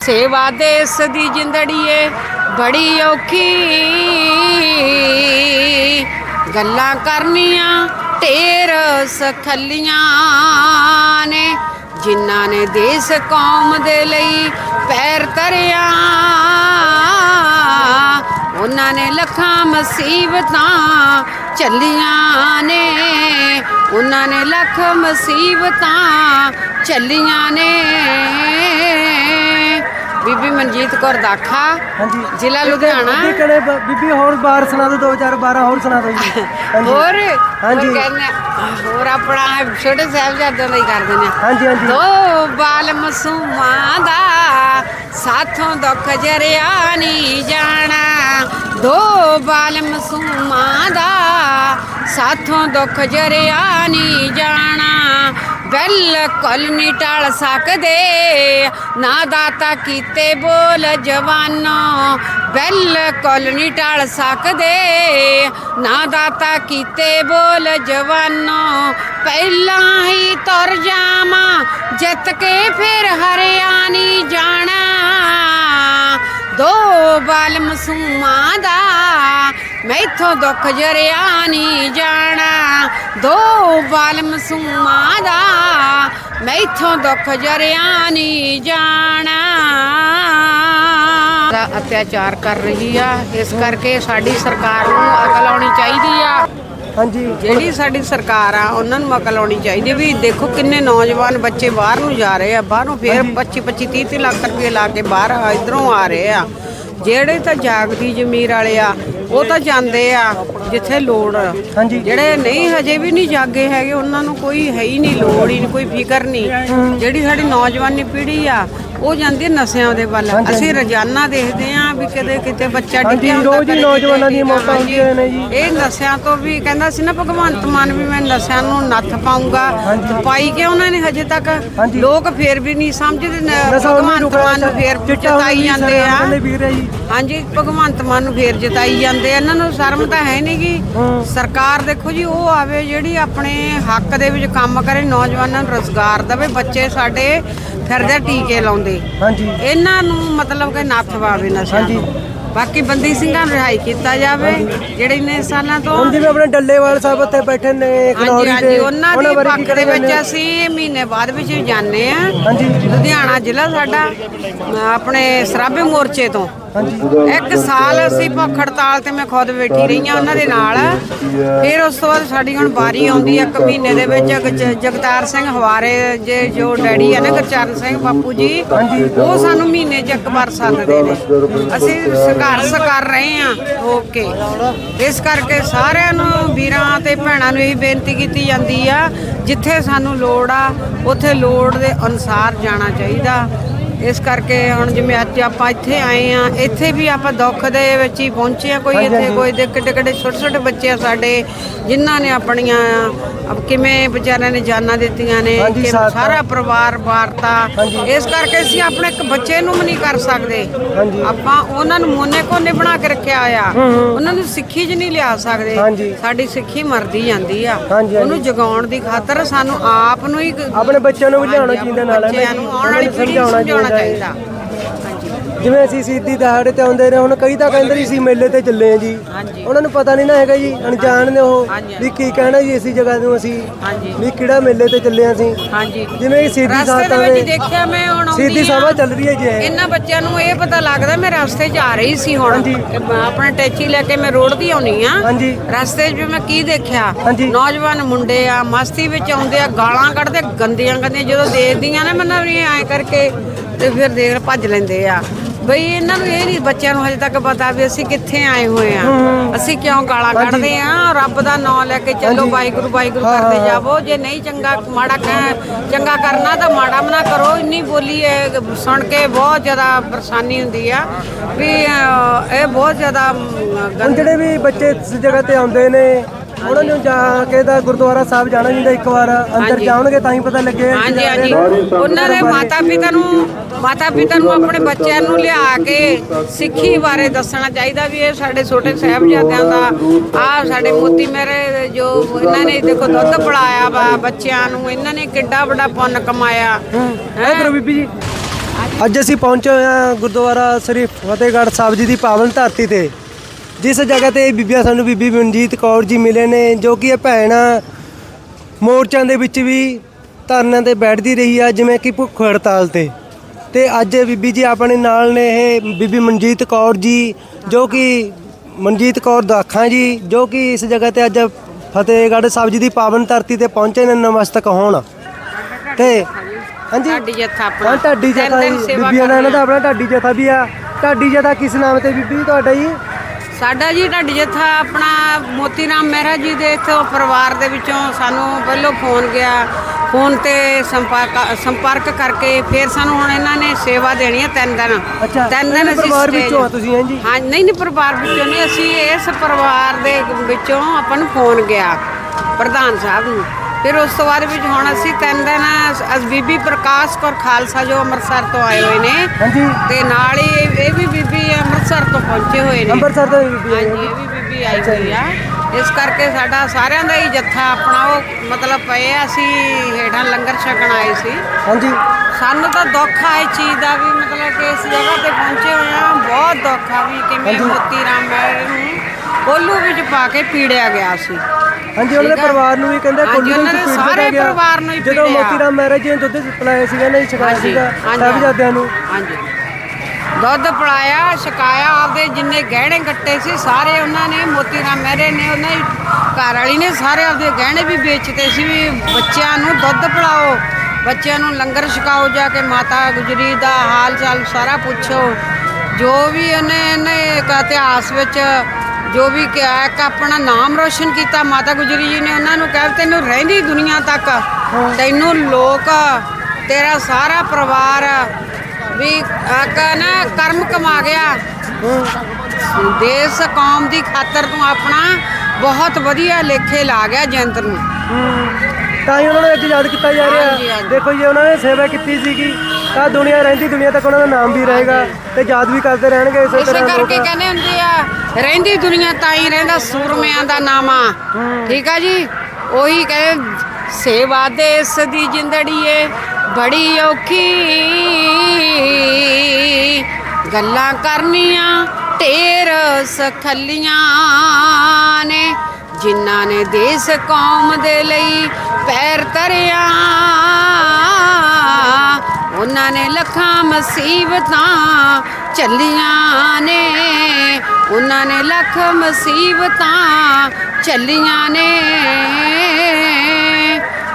ਸੇਵਾ ਦੇਸ ਦੀ ਜਿੰਦੜੀਏ, ਬੜੀ ਔਖੀ। ਗੱਲਾਂ ਕਰਨੀਆਂ ਢੇਰ ਸਖਲੀਆਂ ਨੇ, ਜਿਨ੍ਹਾਂ ਨੇ ਦੇਸ ਕੌਮ ਦੇ ਲਈ ਪੈਰ ਧਰਿਆ। ਉਹਨਾਂ ਨੇ ਲੱਖਾਂ ਮੁਸੀਬਤਾਂ ਚੱਲੀਆਂ ਨੇ, ਉਹਨਾਂ ਨੇ ਲੱਖ ਮੁਸੀਬਤਾਂ ਚੱਲੀਆਂ ਨੇ। ਬੀਬੀ ਮਨਜੀਤ ਕੌਰ ਦਾਖਾ ਹਾਂਜੀ। ਜ਼ਿਲ੍ਹਾ ਲੁਧਿਆਣਾ। ਬੀਬੀ ਕਿਹੜੇ ਬ- ਬੀਬੀ ਹੋਰ ਬਾਰ ਸੁਣਾ ਦਿਓ ਦੋ ਚਾਰ ਬਾਰਾਂ ਹੋਰ ਸੁਣਾ ਦਿਓ ਜੀ। ਹਾਂਜੀ। ਹੋਰ ਹਾਂਜੀ। ਹੋਰ ਕਹਿੰਦੇ ਹੋਰ ਆਪਣਾ ਛੋਟੇ ਸਾਹਿਬਜ਼ਾਦਿਆਂ ਦਾ ਹੀ ਕਰ ਦਿੰਦੇ ਆ ਹਾਂਜੀ ਹਾਂਜੀ। ਦੋ ਬਾਲ ਮਸੂਮਾਂ ਦਾ ਸਾਥੋਂ ਦੁੱਖ ਜਰਿਆ ਨਹੀਂ ਜਾਣਾ। ਦੋ ਬਾਲ ਮਸੂਮਾਂ ਦਾ ਸਾਥੋਂ ਦੁੱਖ ਜਰਿਆ ਨਹੀਂ ਜਾਣਾ। ਬਿਲਕੁਲ ਨਹੀਂ ਟਲ ਸਕਦੇ। ਨਾ ਦਾਤਾ ਕੀਤੇ ਬੋਲ ਜਵਾਨੋ ਬਿਲਕੁਲ ਨਹੀਂ ਟਲ ਸਕਦੇ। ਨਾ ਦਾਤਾ ਕੀਤੇ ਬੋਲ ਜਵਾਨੋ, ਪਹਿਲਾਂ ਹੀ ਤੁਰ ਜਾਵਾਂ, ਜਿੱਤ ਕੇ ਫਿਰ ਹਰਿਆਣੀ ਜਾਣਾ। ਦੋ ਬਾਲ ਮਸੂਮਾਂ ਦਾ, ਮੈਥੋਂ ਦੁੱਖ ਜਰਿਆ ਨਹੀਂ ਜਾਣਾ। ਦੋ ਬਾਲ ਮਸੂਮਾਂ ਦਾ, ਮੈਥੋਂ ਦੁੱਖ ਜਰਿਆ ਨਹੀਂ ਜਾਣਾ। ਦਾ ਅਤਿਆਚਾਰ ਕਰ ਰਹੀ ਆ, ਇਸ ਕਰਕੇ ਸਾਡੀ ਸਰਕਾਰ ਨੂੰ ਅਕਲ ਆਉਣੀ ਚਾਹੀਦੀ ਆ। ਹਾਂਜੀ। ਜਿਹੜੀ ਸਾਡੀ ਸਰਕਾਰ ਆ ਉਹਨਾਂ ਨੂੰ ਅਕਲ ਆਉਣੀ ਚਾਹੀਦੀ ਵੀ ਦੇਖੋ ਕਿੰਨੇ ਨੌਜਵਾਨ ਬੱਚੇ ਬਾਹਰ ਨੂੰ ਜਾ ਰਹੇ ਆ ਬਾਹਰੋਂ ਫੇਰ 25 25 30 30 ਲੱਖ ਰੁਪਏ ਲਾ ਕੇ ਬਾਹਰ ਆ- ਇੱਧਰੋਂ ਆ ਰਹੇ ਆ। ਜਿਹੜੇ ਤਾਂ ਜਾਗਦੀ ਜ਼ਮੀਰ ਵਾਲੇ ਆ ਉਹ ਤਾਂ ਜਾਂਦੇ ਆ। ਜਿੱਥੇ ਲੋੜ ਆ। ਹਾਂਜੀ ਜਿਹੜੇ ਨਹੀਂ ਹਜੇ ਵੀ ਨਹੀਂ ਜਾਗੇ ਹੈਗੇ ਉਹਨਾਂ ਨੂੰ ਕੋਈ ਹੈ ਹੀ ਨਹੀਂ ਲੋੜ ਹੀ ਨਹੀਂ ਕੋਈ ਫਿਕਰ ਨਹੀਂ ਜਿਹੜੀ ਸਾਡੀ ਨੌਜਵਾਨੀ ਪੀੜ੍ਹੀ ਆ ਉਹ ਜਾਂਦੀ ਹੈ ਨਸ਼ਿਆਂ ਦੇ ਵੱਲ ਅਸੀਂ ਰੋਜ਼ਾਨਾ ਦੇਖਦੇ ਆ ਵੀ ਕਦੇ ਕਿਤੇ ਬੱਚਾ ਡਿੱਗਿਆ ਹੁੰਦਾ ਰੋਜ਼ ਹੀ ਨੌਜਵਾਨਾਂ ਦੀਆਂ ਮੌਤਾਂ। ਹੁੰਦੀਆਂ ਨੇ ਜੀ। ਇਹ ਨਸ਼ਿਆਂ ਤੋਂ ਵੀ ਕਹਿੰਦਾ ਸੀ ਨਾ ਭਗਵੰਤ ਮਾਨ ਵੀ ਮੈਂ ਨਸ਼ਿਆਂ ਨੂੰ ਨੱਥ ਪਾਉਂਗਾ। ਪਾਈ ਕਿ ਉਹਨਾਂ ਨੇ ਹਜੇ ਤੱਕ। ਲੋਕ ਫੇਰ ਵੀ ਨਹੀਂ ਸਮਝਦੇ ਭਗਵੰਤ ਮਾਨ ਨੂੰ ਫੇਰ ਜਿਤਾਈ ਜਾਂਦੇ ਆ ਹਾਂਜੀ ਭਗਵੰਤ ਮਾਨ ਨੂੰ ਫੇਰ ਜਿਤਾਈ ਜਾਂਦੇ ਆ ਇਹਨਾਂ ਨੂੰ ਸ਼ਰਮ ਤਾਂ ਹੈ ਨਹੀਂਗੀ ਹੂੰ। ਸਰਕਾਰ ਦੇਖੋ ਜੀ ਉਹ ਆਵੇ ਜਿਹੜੀ ਆਪਣੇ ਹੱਕ ਦੇ ਵਿੱਚ ਕੰਮ ਕਰੇ ਨੌਜਵਾਨਾਂ ਨੂੰ ਰੋਜ਼ਗਾਰ ਦੇਵੇ ਬੱਚੇ ਸਾਡੇ ਫਿਰਦੇ ਟੀਕੇ ਲਾਉਂਦੇ। ਹਾਂਜੀ। ਇਹਨਾਂ ਨੂੰ ਮਤਲਬ ਕਿ ਨੱਥ ਪਾਵੇ ਨਸ਼ਿਆਂ ਹਾਂਜੀ। ਬਾਕੀ ਬੰਦੀ ਸਿੰਘਾਂ ਨੂੰ ਰਿਹਾਈ ਕੀਤਾ ਜਾਵੇ ਜਿਹੜੇ ਇੰਨੇ ਸਾਲਾਂ ਤੋਂ ਹੁਣ ਜਿਵੇਂ ਆਪਣੇ ਡੱਲੇਵਾਲ ਸਾਹਿਬ ਉੱਥੇ ਬੈਠੇ ਨੇ ਹਾਂਜੀ ਖਨੌਰੀ ਹਾਂਜੀ ਦੇ ਉਹਨਾਂ ਦੇ ਬਾਰੇ ਕੀ ਪੱਖ ਦੇ ਵਿੱਚ? ਅਸੀਂ ਮਹੀਨੇ ਬਾਅਦ ਵਿੱਚ ਜਾਂਦੇ ਆ ਹਾਂਜੀ। ਲੁਧਿਆਣਾ ਜ਼ਿਲ੍ਹਾ ਸਾਡਾ ਆਪਣੇ ਸਰਾਬੇ ਮੋਰਚੇ ਤੋਂ। ਇੱਕ ਸਾਲ ਅਸੀਂ ਭੁੱਖ ਹੜਤਾਲ ਤੇ ਮੈਂ ਖੁਦ ਬੈਠੀ ਰਹੀ ਹਾਂ ਉਹਨਾਂ ਦੇ ਨਾਲ। ਫਿਰ ਉਸ ਤੋਂ ਬਾਅਦ ਸਾਡੀ ਹੁਣ ਬਾਰੀ ਆਉਂਦੀ ਹੈ ਇੱਕ ਮਹੀਨੇ ਦੇ ਵਿੱਚ ਜਗਤਾਰ ਸਿੰਘ ਹਵਾਰੇ ਜੇ ਜੋ ਡੈਡੀ ਹੈ ਨਾ ਗੁਰਚਰਨ ਸਿੰਘ ਬਾਪੂ ਜੀ ਉਹ ਸਾਨੂੰ ਮਹੀਨੇ 'ਚ ਇੱਕ ਵਾਰ ਸੱਦਦੇ ਨੇ। ਅਸੀਂ ਸੰਘਰਸ਼ ਕਰ ਰਹੇ ਹਾਂ ਓਕੇ ਇਸ ਕਰਕੇ ਸਾਰਿਆਂ ਨੂੰ ਵੀਰਾਂ ਤੇ ਭੈਣਾਂ ਨੂੰ ਇਹ ਬੇਨਤੀ ਕੀਤੀ ਜਾਂਦੀ ਆ ਜਿੱਥੇ ਸਾਨੂੰ ਲੋੜ ਆ ਉੱਥੇ ਲੋੜ ਦੇ ਅਨੁਸਾਰ ਜਾਣਾ ਚਾਹੀਦਾ। ਇਸ ਕਰਕੇ ਹੁਣ ਜਿਵੇਂ ਅੱਜ ਆਪਾਂ ਇੱਥੇ ਆਏ ਆ ਇੱਥੇ ਵੀ ਆਪਾਂ ਦੁੱਖ ਦੇ ਵਿੱਚ ਹੀ ਪਹੁੰਚੇ ਆ ਕੋਈ ਇੱਥੇ। ਕੋਈ ਦੇ ਕਿੱਡੇ ਕਿੱਡੇ ਛੋਟੇ ਛੋਟੇ ਬੱਚੇ ਆ ਸਾਡੇ ਜਿਨ੍ਹਾਂ ਨੇ ਆਪਣੀਆਂ ਅਬ ਕਿਵੇਂ ਵਿਚਾਰਿਆਂ ਨੇ ਜਾਨਾਂ ਦਿੱਤੀਆਂ ਨੇ ਕਿ ਸਾਰਾ ਪਰਿਵਾਰ ਵਾਰਤਾ। ਇਸ ਕਰਕੇ ਅਸੀਂ ਆਪਣੇ ਇੱਕ ਬੱਚੇ ਨੂੰ ਵੀ ਨਹੀਂ ਕਰ ਸਕਦੇ। ਆਪਾਂ ਉਹਨਾਂ ਨੂੰ ਮੋਨੇ ਕੋਨੇ ਬਣਾ ਕੇ ਰੱਖਿਆ ਆ। ਉਹਨਾਂ ਨੂੰ ਸਿੱਖੀ 'ਚ ਨਹੀਂ ਲਿਆ ਸਕਦੇ। ਸਾਡੀ ਸਿੱਖੀ ਮਰਦੀ ਜਾਂਦੀ ਆ। ਉਹਨੂੰ ਜਗਾਉਣ ਦੀ ਖਾਤਰ ਸਾਨੂੰ ਆਪ ਨੂੰ ਹੀ ਆਪਣੇ ਬੱਚਿਆਂ ਨੂੰ ਵੀ ਲਿਆਉਣਾ ਚਾਹੀਦਾ ਨਾਲ ਬੱਚਿਆਂ। ਨੂੰ ਆਉਣ ਵਾਲੀ ਪੀੜ੍ਹੀ ਨੂੰ ਸਮਝਾਉਣਾ ਸਮਝਾਉਣਾ ਚਾਹੀਦਾ। ਜਿਵੇਂ ਅਸੀਂ ਸਿੱਧੀ ਦਹਾੜੇ ਤੇ ਆਉਂਦੇ ਨੇ ਹੁਣ ਕਈ ਤਾਂ ਕਹਿੰਦੇ ਸੀ ਅਸੀਂ ਮੇਲੇ ਤੇ ਚੱਲੇ ਆ ਜੀ। ਹਾਂਜੀ। ਉਹਨਾਂ ਨੂੰ ਪਤਾ ਨਹੀਂ ਨਾ ਹੈਗਾ ਜੀ ਅਣਜਾਣ ਨੇ ਉਹ ਹਾਂਜੀ। ਵੀ ਕੀ ਕਹਿਣਾ ਜੀ ਇਸੀ ਜਗ੍ਹਾ ਨੂੰ ਅਸੀਂ ਹਾਂਜੀ। ਵੀ ਕਿਹੜਾ ਮੇਲੇ ਤੇ ਚੱਲੇ ਆ ਅਸੀਂ। ਹਾਂਜੀ। ਜਿਵੇਂ ਸਿੱਧੀ ਰਸਤੇ ਸਾਥ ਦੇ ਵਿੱਚ ਦੇਖਿਆ ਮੈਂ ਹੁਣ ਆਉਂਦੀ ਸਿੱਧੀ ਸਭਾ ਚੱਲ ਰਹੀ ਹੈ ਜੀ ਇਹ। ਇਹਨਾਂ ਬੱਚਿਆਂ ਨੂੰ ਇਹ ਪਤਾ ਲੱਗਦਾ ਮੈਂ ਰਸਤੇ 'ਚ ਆ ਰਹੀ ਸੀ ਹੁਣ। ਹਾਂਜੀ। ਮੈਂ ਆਪਣਾ ਟੈਚੀ ਲੈ ਕੇ ਮੈਂ ਰੋਡ ਦੀ ਆਉਣੀ ਆ। ਹਾਂਜੀ। ਰਸਤੇ 'ਚ ਵੀ ਮੈਂ ਕੀ ਦੇਖਿਆ? ਹਾਂਜੀ। ਨੌਜਵਾਨ ਮੁੰਡੇ ਆ ਮਸਤੀ ਵਿੱਚ ਆਉਂਦੇ ਆ ਗਾਲਾਂ ਕੱਢਦੇ ਗੰਦੀਆਂ ਗੰਦੀਆਂ ਜਦੋਂ ਦੇਖਦੀਆਂ ਨੇ ਮੈਨੂੰ ਵੀ ਐਂ ਕਰਕੇ ਤੇ ਫਿਰ ਦੇਖ ਭੱਜ ਲੈਂਦੇ ਆ ਬਈ ਇਹਨਾਂ ਨੂੰ ਇਹ ਨਹੀਂ ਬੱਚਿਆਂ ਨੂੰ ਹਜੇ ਤੱਕ ਪਤਾ ਵੀ ਅਸੀਂ ਕਿੱਥੇ ਆਏ ਹੋਏ ਆ। ਅਸੀਂ ਕਿਉਂ ਗਾਲਾਂ ਕੱਢਦੇ ਆ ਰੱਬ ਦਾ ਨਾਮ ਲੈ ਕੇ ਚੱਲੋ। ਵਾਹਿਗੁਰੂ ਵਾਹਿਗੁਰੂ ਕਰਦੇ। ਜਾਵੋ ਜੇ ਨਹੀਂ ਚੰਗਾ ਮਾੜਾ ਕਹਿ ਚੰਗਾ ਕਰਨਾ ਤਾਂ ਮਾੜਾ ਮਨਾ ਕਰੋ ਇੰਨੀ ਬੋਲੀ ਹੈ ਸੁਣ ਕੇ ਬਹੁਤ ਜ਼ਿਆਦਾ ਪਰੇਸ਼ਾਨੀ ਹੁੰਦੀ ਆ ਵੀ ਇਹ ਬਹੁਤ ਜ਼ਿਆਦਾ ਹੁਣ ਜਿਹੜੇ ਵੀ ਬੱਚੇ ਇਸ ਜਗ੍ਹਾ ਤੇ ਆਉਂਦੇ ਨੇ ਉਹਨਾਂ ਨੂੰ ਜਾ ਕੇ ਤਾਂ ਗੁਰਦੁਆਰਾ ਸਾਹਿਬ ਜਾਣਾ ਚਾਹੀਦਾ ਇੱਕ ਵਾਰ ਅੰਦਰ। ਜਾਣਗੇ ਤਾਂ ਹੀ ਪਤਾ ਲੱਗੇ ਹਾਂਜੀ ਹਾਂਜੀ। ਉਹਨਾਂ ਦੇ ਮਾਤਾ ਪਿਤਾ ਨੂੰ ਮਾਤਾ ਪਿਤਾ ਨੂੰ ਆਪਣੇ ਬੱਚਿਆਂ ਨੂੰ ਲਿਆ ਕੇ ਸਿੱਖੀ ਬਾਰੇ ਦੱਸਣਾ ਚਾਹੀਦਾ ਵੀ ਇਹ ਸਾਡੇ ਛੋਟੇ ਸਾਹਿਬਜ਼ਾਦਿਆਂ ਦਾ ਆ ਸਾਡੇ ਮੋਤੀ ਮੇਰੇ ਜੋ ਇਹਨਾਂ ਨੇ ਦੇਖੋ ਦੁੱਧ ਪਿਲਾਇਆ ਵਾ ਬੱਚਿਆਂ ਨੂੰ ਇਹਨਾਂ ਨੇ ਕਿੱਡਾ ਵੱਡਾ ਪੁੰਨ ਕਮਾਇਆ। ਕਰੋ ਬੀਬੀ ਜੀ। ਅੱਜ ਅਸੀਂ ਪਹੁੰਚੇ ਹੋਏ ਹਾਂ ਗੁਰਦੁਆਰਾ ਸ੍ਰੀ ਫਤਿਹਗੜ੍ਹ ਸਾਹਿਬ ਜੀ ਦੀ ਪਾਵਨ ਧਰਤੀ ਤੇ। ਜਿਸ ਜਗ੍ਹਾ ਤੇ ਬੀਬੀਆਂ ਸਾਨੂੰ ਬੀਬੀ ਮਨਜੀਤ ਕੌਰ ਜੀ ਮਿਲੇ ਨੇ ਜੋ ਕਿ ਇਹ ਭੈਣ ਮੋਰਚਿਆਂ ਦੇ ਵਿੱਚ ਵੀ ਧਰਨਿਆਂ ਤੇ ਬੈਠਦੀ ਰਹੀ ਆ ਜਿਵੇਂ ਕਿ ਭੁੱਖ ਹੜਤਾਲ ਤੇ। ਤੇ ਅੱਜ ਬੀਬੀ ਜੀ ਆਪਣੇ ਨਾਲ ਨੇ ਇਹ ਬੀਬੀ ਮਨਜੀਤ ਕੌਰ ਜੀ ਜੋ ਕਿ ਮਨਜੀਤ ਕੌਰ ਦਾਖਾਂ ਜੀ ਜੋ ਕਿ ਇਸ ਜਗ੍ਹਾ ਤੇ ਅੱਜ ਫਤਿਹਗੜ੍ਹ ਸਾਹਿਬ ਜੀ ਦੀ ਪਾਵਨ ਧਰਤੀ ਤੇ ਪਹੁੰਚੇ ਨੇ ਨਮਸਤਕ ਹੋਣ। ਤੇ ਹਾਂਜੀ ਢਾਡੀ ਜੱਥਾ ਆਪਣਾ। ਢਾਡੀ ਜਥਾ ਬੀਬੀਆਂ ਦਾ ਇਹਨਾਂ ਦਾ ਆਪਣਾ ਢਾਡੀ ਜਥਾ ਵੀ ਆ। ਢਾਡੀ ਜਥਾ ਕਿਸ ਨਾਮ ਤੇ ਬੀਬੀ ਤੁਹਾਡਾ ਜੀ? ਸਾਡਾ ਜੀ ਢਾਡੀ ਜੱਥਾ ਆਪਣਾ ਮੋਤੀ ਰਾਮ ਮਹਿਰਾ ਜੀ ਦੇ ਇੱਥੋਂ ਪਰਿਵਾਰ ਦੇ ਵਿੱਚੋਂ ਸਾਨੂੰ ਪਹਿਲੋਂ ਫੋਨ ਗਿਆ। ਫੋਨ ਤੇ ਸੰਪਰਕ ਸੰਪਰਕ ਕਰਕੇ ਫਿਰ ਸਾਨੂੰ ਹੁਣ ਇਹਨਾਂ ਨੇ ਸੇਵਾ ਦੇਣੀ ਹੈ ਤਿੰਨ ਦਿਨ। ਤਿੰਨ ਦਿਨ ਅਸੀਂ ਪਰਿਵਾਰ ਵਿੱਚੋਂ ਆ ਤੁਸੀਂ ਹੈਂ ਜੀ? ਹਾਂ ਨਹੀਂ ਨਹੀਂ ਪਰਿਵਾਰ ਵਿੱਚੋਂ ਨਹੀਂ ਅਸੀਂ ਇਸ ਪਰਿਵਾਰ ਦੇ ਵਿੱਚੋਂ ਆਪਾਂ ਨੂੰ ਫੋਨ ਗਿਆ ਪ੍ਰਧਾਨ ਸਾਹਿਬ ਨੂੰ। ਫਿਰ ਉਸ ਤੋਂ ਬਾਅਦ ਵਿੱਚ ਹੁਣ ਅਸੀਂ ਤਿੰਨ ਦਿਨ ਅਸ ਬੀਬੀ ਪ੍ਰਕਾਸ਼ ਕੌਰ ਖਾਲਸਾ ਜੋ ਅੰਮ੍ਰਿਤਸਰ ਤੋਂ ਆਏ ਹੋਏ ਨੇ। ਹਾਂਜੀ। ਤੇ ਨਾਲ ਹੀ ਇਹ- ਇਹ ਵੀ ਬੀਬੀ ਅੰਮ੍ਰਿਤਸਰ ਤੋਂ ਪਹੁੰਚੇ ਹੋਏ ਨੇ। ਅੰਮ੍ਰਿਤਸਰ ਤੋਂ ਹੀ ਬੀਬੀ ਆਈ ਹਾਂਜੀ ਇਹ ਵੀ ਬੀਬੀ ਆਈ ਹੋਈ ਆ। ਇਸ ਕਰਕੇ ਸਾਡਾ ਸਾਰਿਆਂ ਦਾ ਹੀ ਜੱਥਾ ਆਪਣਾ ਉਹ ਮਤਲਬ ਪਏ ਆ ਅਸੀਂ ਹੇਠਾਂ ਲੰਗਰ ਛਕਣ ਆਏ ਸੀ। ਹਾਂਜੀ। ਸਾਨੂੰ ਤਾਂ ਦੁੱਖ ਆ ਇਸ ਚੀਜ਼ ਦਾ ਵੀ ਮਤਲਬ ਕਿ ਇਸ ਜਗ੍ਹਾ ਤੇ ਪਹੁੰਚੇ ਹੋਏ ਆ ਬਹੁਤ ਦੁੱਖ ਆ ਵੀ ਕਿਵੇਂ। ਮੋਤੀ ਰਾਮ ਮਹਿਰ ਨੂੰ ਕੋਲੂ ਵਿੱਚ ਪਾ ਕੇ ਪੀੜਿਆ ਗਿਆ ਸੀ। ਹਾਂਜੀ ਉਹਨਾਂ ਦੇ। ਪਰਿਵਾਰ ਨੂੰ ਵੀ ਕਹਿੰਦੇ ਹਾਂਜੀ, ਦੇ ਪੀੜ ਸਾਰੇ ਗਿਆ ਪਰਿਵਾਰ ਨੂੰ ਹੀ ਜਦੋਂ ਪੀੜਿਆ। ਮੋਤੀ ਰਾਮ ਮਹਾਰਾਜ ਜੀ ਨੇ ਦੁੱਧ ਪਿਲਾਇਆ ਸੀਗਾ ਨਹੀਂ ਛਕਾਇਆ ਸੀਗਾ ਸਾਹਿਬਜ਼ਾਦਿਆਂ ਨੂੰ। ਹਾਂਜੀ। ਦੁੱਧ ਪਿਲਾਇਆ ਛਕਾਇਆ ਆਪਦੇ ਜਿੰਨੇ ਗਹਿਣੇ ਗੱਟੇ ਸੀ ਸਾਰੇ ਉਹਨਾਂ ਨੇ ਮੋਤੀ ਰਾਮ ਮਹਿਰੇ ਨੇ ਉਹਨਾਂ ਦੀ ਘਰ ਵਾਲੀ ਨੇ ਸਾਰੇ ਆਪਦੇ ਗਹਿਣੇ ਵੀ ਵੇਚਤੇ ਸੀ ਵੀ ਬੱਚਿਆਂ ਨੂੰ ਦੁੱਧ ਪਿਲਾਓ ਬੱਚਿਆਂ ਨੂੰ ਲੰਗਰ ਛਕਾਓ ਜਾ ਕੇ ਮਾਤਾ ਗੁਜਰੀ ਦਾ ਹਾਲ ਚਾਲ ਸਾਰਾ ਪੁੱਛੋ। ਜੋ ਵੀ ਉਹਨੇ ਇਹਨੇ ਇੱਕ ਇਤਿਹਾਸ ਵਿੱਚ ਜੋ ਵੀ ਕਿਹਾ ਇੱਕ ਆਪਣਾ ਨਾਮ ਰੋਸ਼ਨ ਕੀਤਾ ਮਾਤਾ ਗੁਜਰੀ ਜੀ ਨੇ ਉਹਨਾਂ ਨੂੰ ਕਹਿ ਤੈਨੂੰ ਰਹਿੰਦੀ ਦੁਨੀਆ ਤੱਕ। ਤੈਨੂੰ ਲੋਕ ਤੇਰਾ ਸਾਰਾ ਪਰਿਵਾਰ ਵੀ ਆਕਾ ਨਾ ਕਰਮ ਕਮਾ ਗਿਆ। ਦੇਸ਼ ਕੌਮ ਦੀ ਖਾਤਰ ਤੂੰ ਆਪਣਾ ਬਹੁਤ ਵਧੀਆ ਲੇਖੇ ਲਾ ਗਿਆ ਜੰਤ ਨੂੰ। ਤਾਂ ਹੀ ਉਹਨਾਂ ਨੂੰ ਅੱਜ ਯਾਦ ਕੀਤਾ ਜਾ ਹਾਂਜੀ, ਰਿਹਾ। ਹਾਂਜੀ। ਦੇਖੋ ਜੀ ਉਹਨਾਂ ਨੇ ਸੇਵਾ ਕੀਤੀ ਸੀਗੀ। ਤਾਂ ਦੁਨੀਆ ਰਹਿੰਦੀ ਦੁਨੀਆ ਤੱਕ ਉਹਨਾਂ ਦਾ ਨਾਮ ਵੀ ਰਹੇਗਾ ਤੇ ਯਾਦ ਵੀ ਕਰਦੇ ਰਹਿਣਗੇ ਇਸੇ ਇਸੇ ਤਰ੍ਹਾਂ ਕਰਕੇ ਕਹਿੰਦੇ ਹੁੰਦੇ ਆ ਰਹਿੰਦੀ ਦੁਨੀਆ ਤਾਂ ਹੀ ਰਹਿੰਦਾ, ਸੂਰਮਿਆਂ ਦਾ ਨਾਮਾ। ਠੀਕ ਆ ਜੀ? ਉਹੀ ਕਹਿੰਦੇ ਸੇਵਾ ਦੇਸ ਦੀ ਜਿੰਦੜੀਏ ਬੜੀ ਔਖੀ। ਗੱਲਾਂ ਕਰਨੀਆਂ ਢੇਰ ਸਖਲੀਆਂ ਨੇ, ਜਿਨ੍ਹਾਂ ਨੇ ਦੇਸ ਕੌਮ ਦੇ ਲਈ ਪੈਰ ਧਰਿਆ। ਉਹਨਾਂ ਨੇ ਲੱਖਾਂ ਮੁਸੀਬਤਾਂ ਚੱਲੀਆਂ ਨੇ ਉਹਨਾਂ ਨੇ ਲੱਖ ਮੁਸੀਬਤਾਂ ਚੱਲੀਆਂ ਨੇ।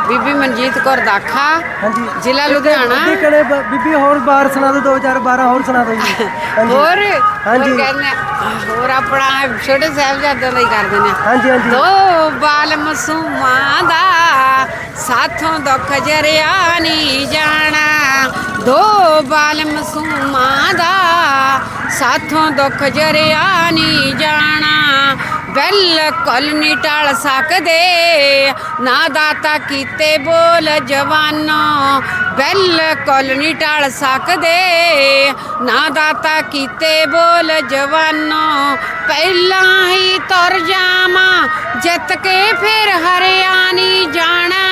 ਬੀਬੀ ਮਨਜੀਤ ਕੌਰ ਦਾਖਾ ਹਾਂਜੀ। ਜ਼ਿਲ੍ਹਾ ਲੁਧਿਆਣਾ। ਬੀਬੀ ਕਹਣੇ ਬੀਬੀ ਹੋਰ ਬਾਰ ਸੁਣਾ ਦਿਓ ਦੋ ਚਾਰ ਬਾਰਾਂ ਹੋਰ ਸੁਣਾ ਦਿਓ ਜੀ। ਹੋਰ? ਹਾਂਜੀ। ਹੋਰ ਕਹਿੰਦੇ ਹੋਰ ਆਪਣਾ ਛੋਟੇ ਸਾਹਿਬਜ਼ਾਦਿਆਂ ਦਾ ਹੀ ਕਰ ਦਿੰਦੇ ਆ। ਹਾਂਜੀ ਹਾਂਜੀ। ਦੋ ਬਾਲ ਮਸੂਮਾਂ ਦਾ ਸਾਥੋਂ ਦੁੱਖ ਜਰਿਆ ਨਹੀਂ ਜਾਣਾ। ਦੋ ਬਾਲ ਮਸੂਮਾਂ ਦਾ, ਸਾਥੋਂ ਦੁੱਖ ਜਰਿਆ ਨਹੀਂ ਜਾਣਾ। ਬਿਲਕੁਲ ਨਹੀਂ ਟਲ ਸਕਦੇ, ਨਾ ਦਾਤਾ ਕੀਤੇ ਬੋਲ ਜਵਾਨੋ। ਬਿਲਕੁਲ ਨਹੀਂ ਟਲ ਸਕਦੇ, ਨਾ ਦਾਤਾ ਕੀਤੇ ਬੋਲ ਜਵਾਨੋ। ਪਹਿਲਾਂ ਹੀ ਤੁਰ ਜਾਵਾਂ, ਜਿੱਤ ਕੇ ਫਿਰ ਹਰਿਆਣੀ ਜਾਣਾ।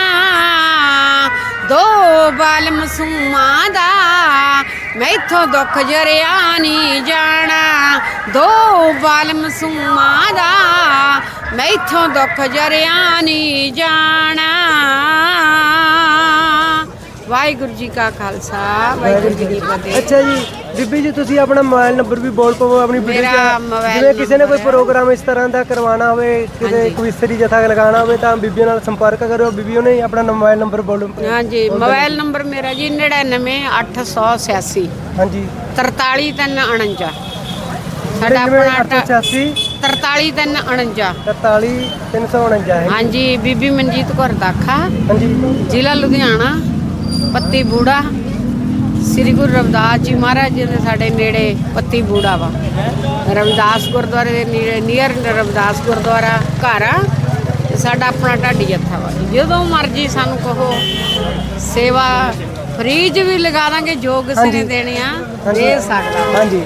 ਦੋ ਬਾਲ ਮਸੂਮਾਂ ਦਾ ਮੈਥੋਂ ਦੁੱਖ ਜਰਿਆ ਨਹੀਂ ਜਾਣਾ। ਦੋ ਬਾਲ ਮਸੂਮਾਂ ਦਾ ਮੈਥੋਂ ਦੁੱਖ ਜਰਿਆ ਨਹੀਂ ਜਾਣਾ। ਵਾਹਿਗੁਰੂ ਜੀ ਕਾ ਖਾਲਸਾ, ਵਾਹਿਗੁਰੂ ਜੀ ਕੀ ਫਤਿਹ। ਅੱਛਾ ਜੀ। ਬੀਬੀ ਜੀ ਤੁਸੀਂ ਆਪਣਾ ਮੋਬਾਈਲ ਨੰਬਰ ਵੀ ਬੋਲ ਪਵੋ ਆਪਣੀ ਵੀਡੀਓ ਮੇਰਾ 'ਚ ਜਿਵੇਂ ਕਿਸੇ ਨੇ ਕੋਈ ਹੈ- ਪ੍ਰੋਗਰਾਮ ਇਸ ਤਰ੍ਹਾਂ ਦਾ ਕਰਵਾਉਣਾ ਹੋਵੇ ਕਿਤੇ ਹਾਂਜੀ। ਕਵਿਸਤਰੀ ਜਥਾ ਲਗਾਉਣਾ ਹੋਵੇ ਤਾਂ ਬੀਬੀਆਂ ਨਾਲ ਸੰਪਰਕ ਕਰੋ ਬੀਬੀਓ ਨੇ ਆਪਣਾ ਮੋਬਾਈਲ ਨੰਬਰ ਬੋਲੋ ਹਾਂਜੀ ਮੋਬਾਈਲ ਨੰਬਰ ਮੇਰਾ ਜੀ 99886 ਹਾਂਜੀ। 43349 ਸਾਡਾ ਆਪਣਾ 886 43349 43 349 ਹੈ। ਹਾਂਜੀ ਬੀਬੀ ਮਨਜੀਤ ਕੌਰ ਦਾਖਾ। ਹਾਂਜੀ। ਜ਼ਿਲ੍ਹਾ ਲੁਧਿਆਣਾ ਪੱਤੀ ਬੂੜਾ ਸ੍ਰੀ ਗੁਰੂ ਰਵਿਦਾਸ ਜੀ ਮਹਾਰਾਜ ਜੀ ਦੇ ਸਾਡੇ ਨੇੜੇ ਪੱਤੀ ਬੂੜਾ ਵਾ ਰਵਿਦਾਸ ਗੁਰਦੁਆਰੇ ਦੇ ਨੇੜੇ ਨੀਅਰ ਰਵਿਦਾਸ ਗੁਰਦੁਆਰਾ ਘਰ ਆ ਤੇ ਸਾਡਾ ਆਪਣਾ ਢਾਡੀ ਜੱਥਾ ਵਾ। ਜਦੋਂ ਮਰਜ਼ੀ ਸਾਨੂੰ ਕਹੋ ਸੇਵਾ ਫ੍ਰੀ 'ਚ ਵੀ ਲਗਾ ਦਾਂਗੇ ਜੋ ਕਿਸੇ ਨੇ ਹਾਂਜੀ। ਦੇਣੇ ਆ। ਦੇ ਸਕਦਾ। ਹਾਂਜੀ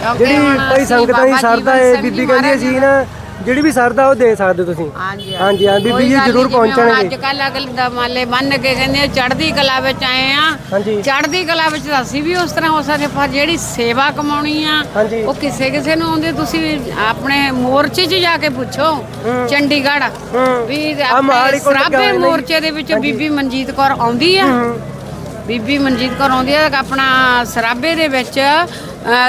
ਕਿਉਂਕਿ ਜਿਹੜੀ ਹੁਣ ਅਸੀਂ ਸੰਗਤਾਂ ਦੀ ਬਾਬਾ ਸਰਦਾ ਜੀਵਨ ਹੈ ਸਿੰਘ ਬੀਬੀ ਜੀ ਕਹਿੰਦੀ ਮਹਾਰਾਜ ਸੀ ਨਾ ਜਿਹੜੀ ਵੀ ਸਰਦਾ ਉਹ ਦੇ ਸਕਦੇ ਤੁਸੀਂ। ਹਾਂਜੀ ਹਾਂਜੀ, ਹਾਂ, ਬੀਬੀ ਜੀ ਜ਼ਰੂਰ ਪਹੁੰਚਣਗੇ। ਅੱਜ ਕੱਲ ਅਗਲ ਦਮਾਲੇ ਬੰਨ ਕੇ ਕਹਿੰਦੇ ਆ, ਚੜ੍ਹਦੀ ਕਲਾ ਵਿੱਚ ਆਏ ਆ। ਹਾਂਜੀ। ਚੜ੍ਹਦੀ ਕਲਾ ਵਿੱਚ ਤਾਂ ਅਸੀਂ ਵੀ ਉਸ ਤਰ੍ਹਾਂ ਹੋ ਸਕਦੇ ਪਰ ਜਿਹੜੀ ਸੇਵਾ ਕਮਾਉਣੀ ਆ ਹਾਂਜੀ। ਉਹ ਕਿਸੇ ਕਿਸੇ ਨੂੰ ਆਉਂਦੀ ਤੁਸੀਂ ਆਪਣੇ ਮੋਰਚੇ 'ਚ ਜਾ ਕੇ ਪੁੱਛੋ। ਚੰਡੀਗੜ੍ਹ। ਹੂੰ। ਵੀ ਆਹ ਮੋਹਾਲੀ ਆਪਣੇ ਕੋਲ ਲੱਗਾ ਸਰਾਭੇ ਹੋਇਆ ਨਾ ਜੀ। ਮੋਰਚੇ ਦੇ ਵਿੱਚ ਬੀਬੀ ਮਨਜੀਤ ਕੌਰ ਆਉਂਦੀ ਆ। ਬੀਬੀ ਮਨਜੀਤ ਕੌਰ ਆਉਂਦੀ ਆ ਆਪਣਾ ਸਰਾਭੇ ਦੇ ਵਿੱਚ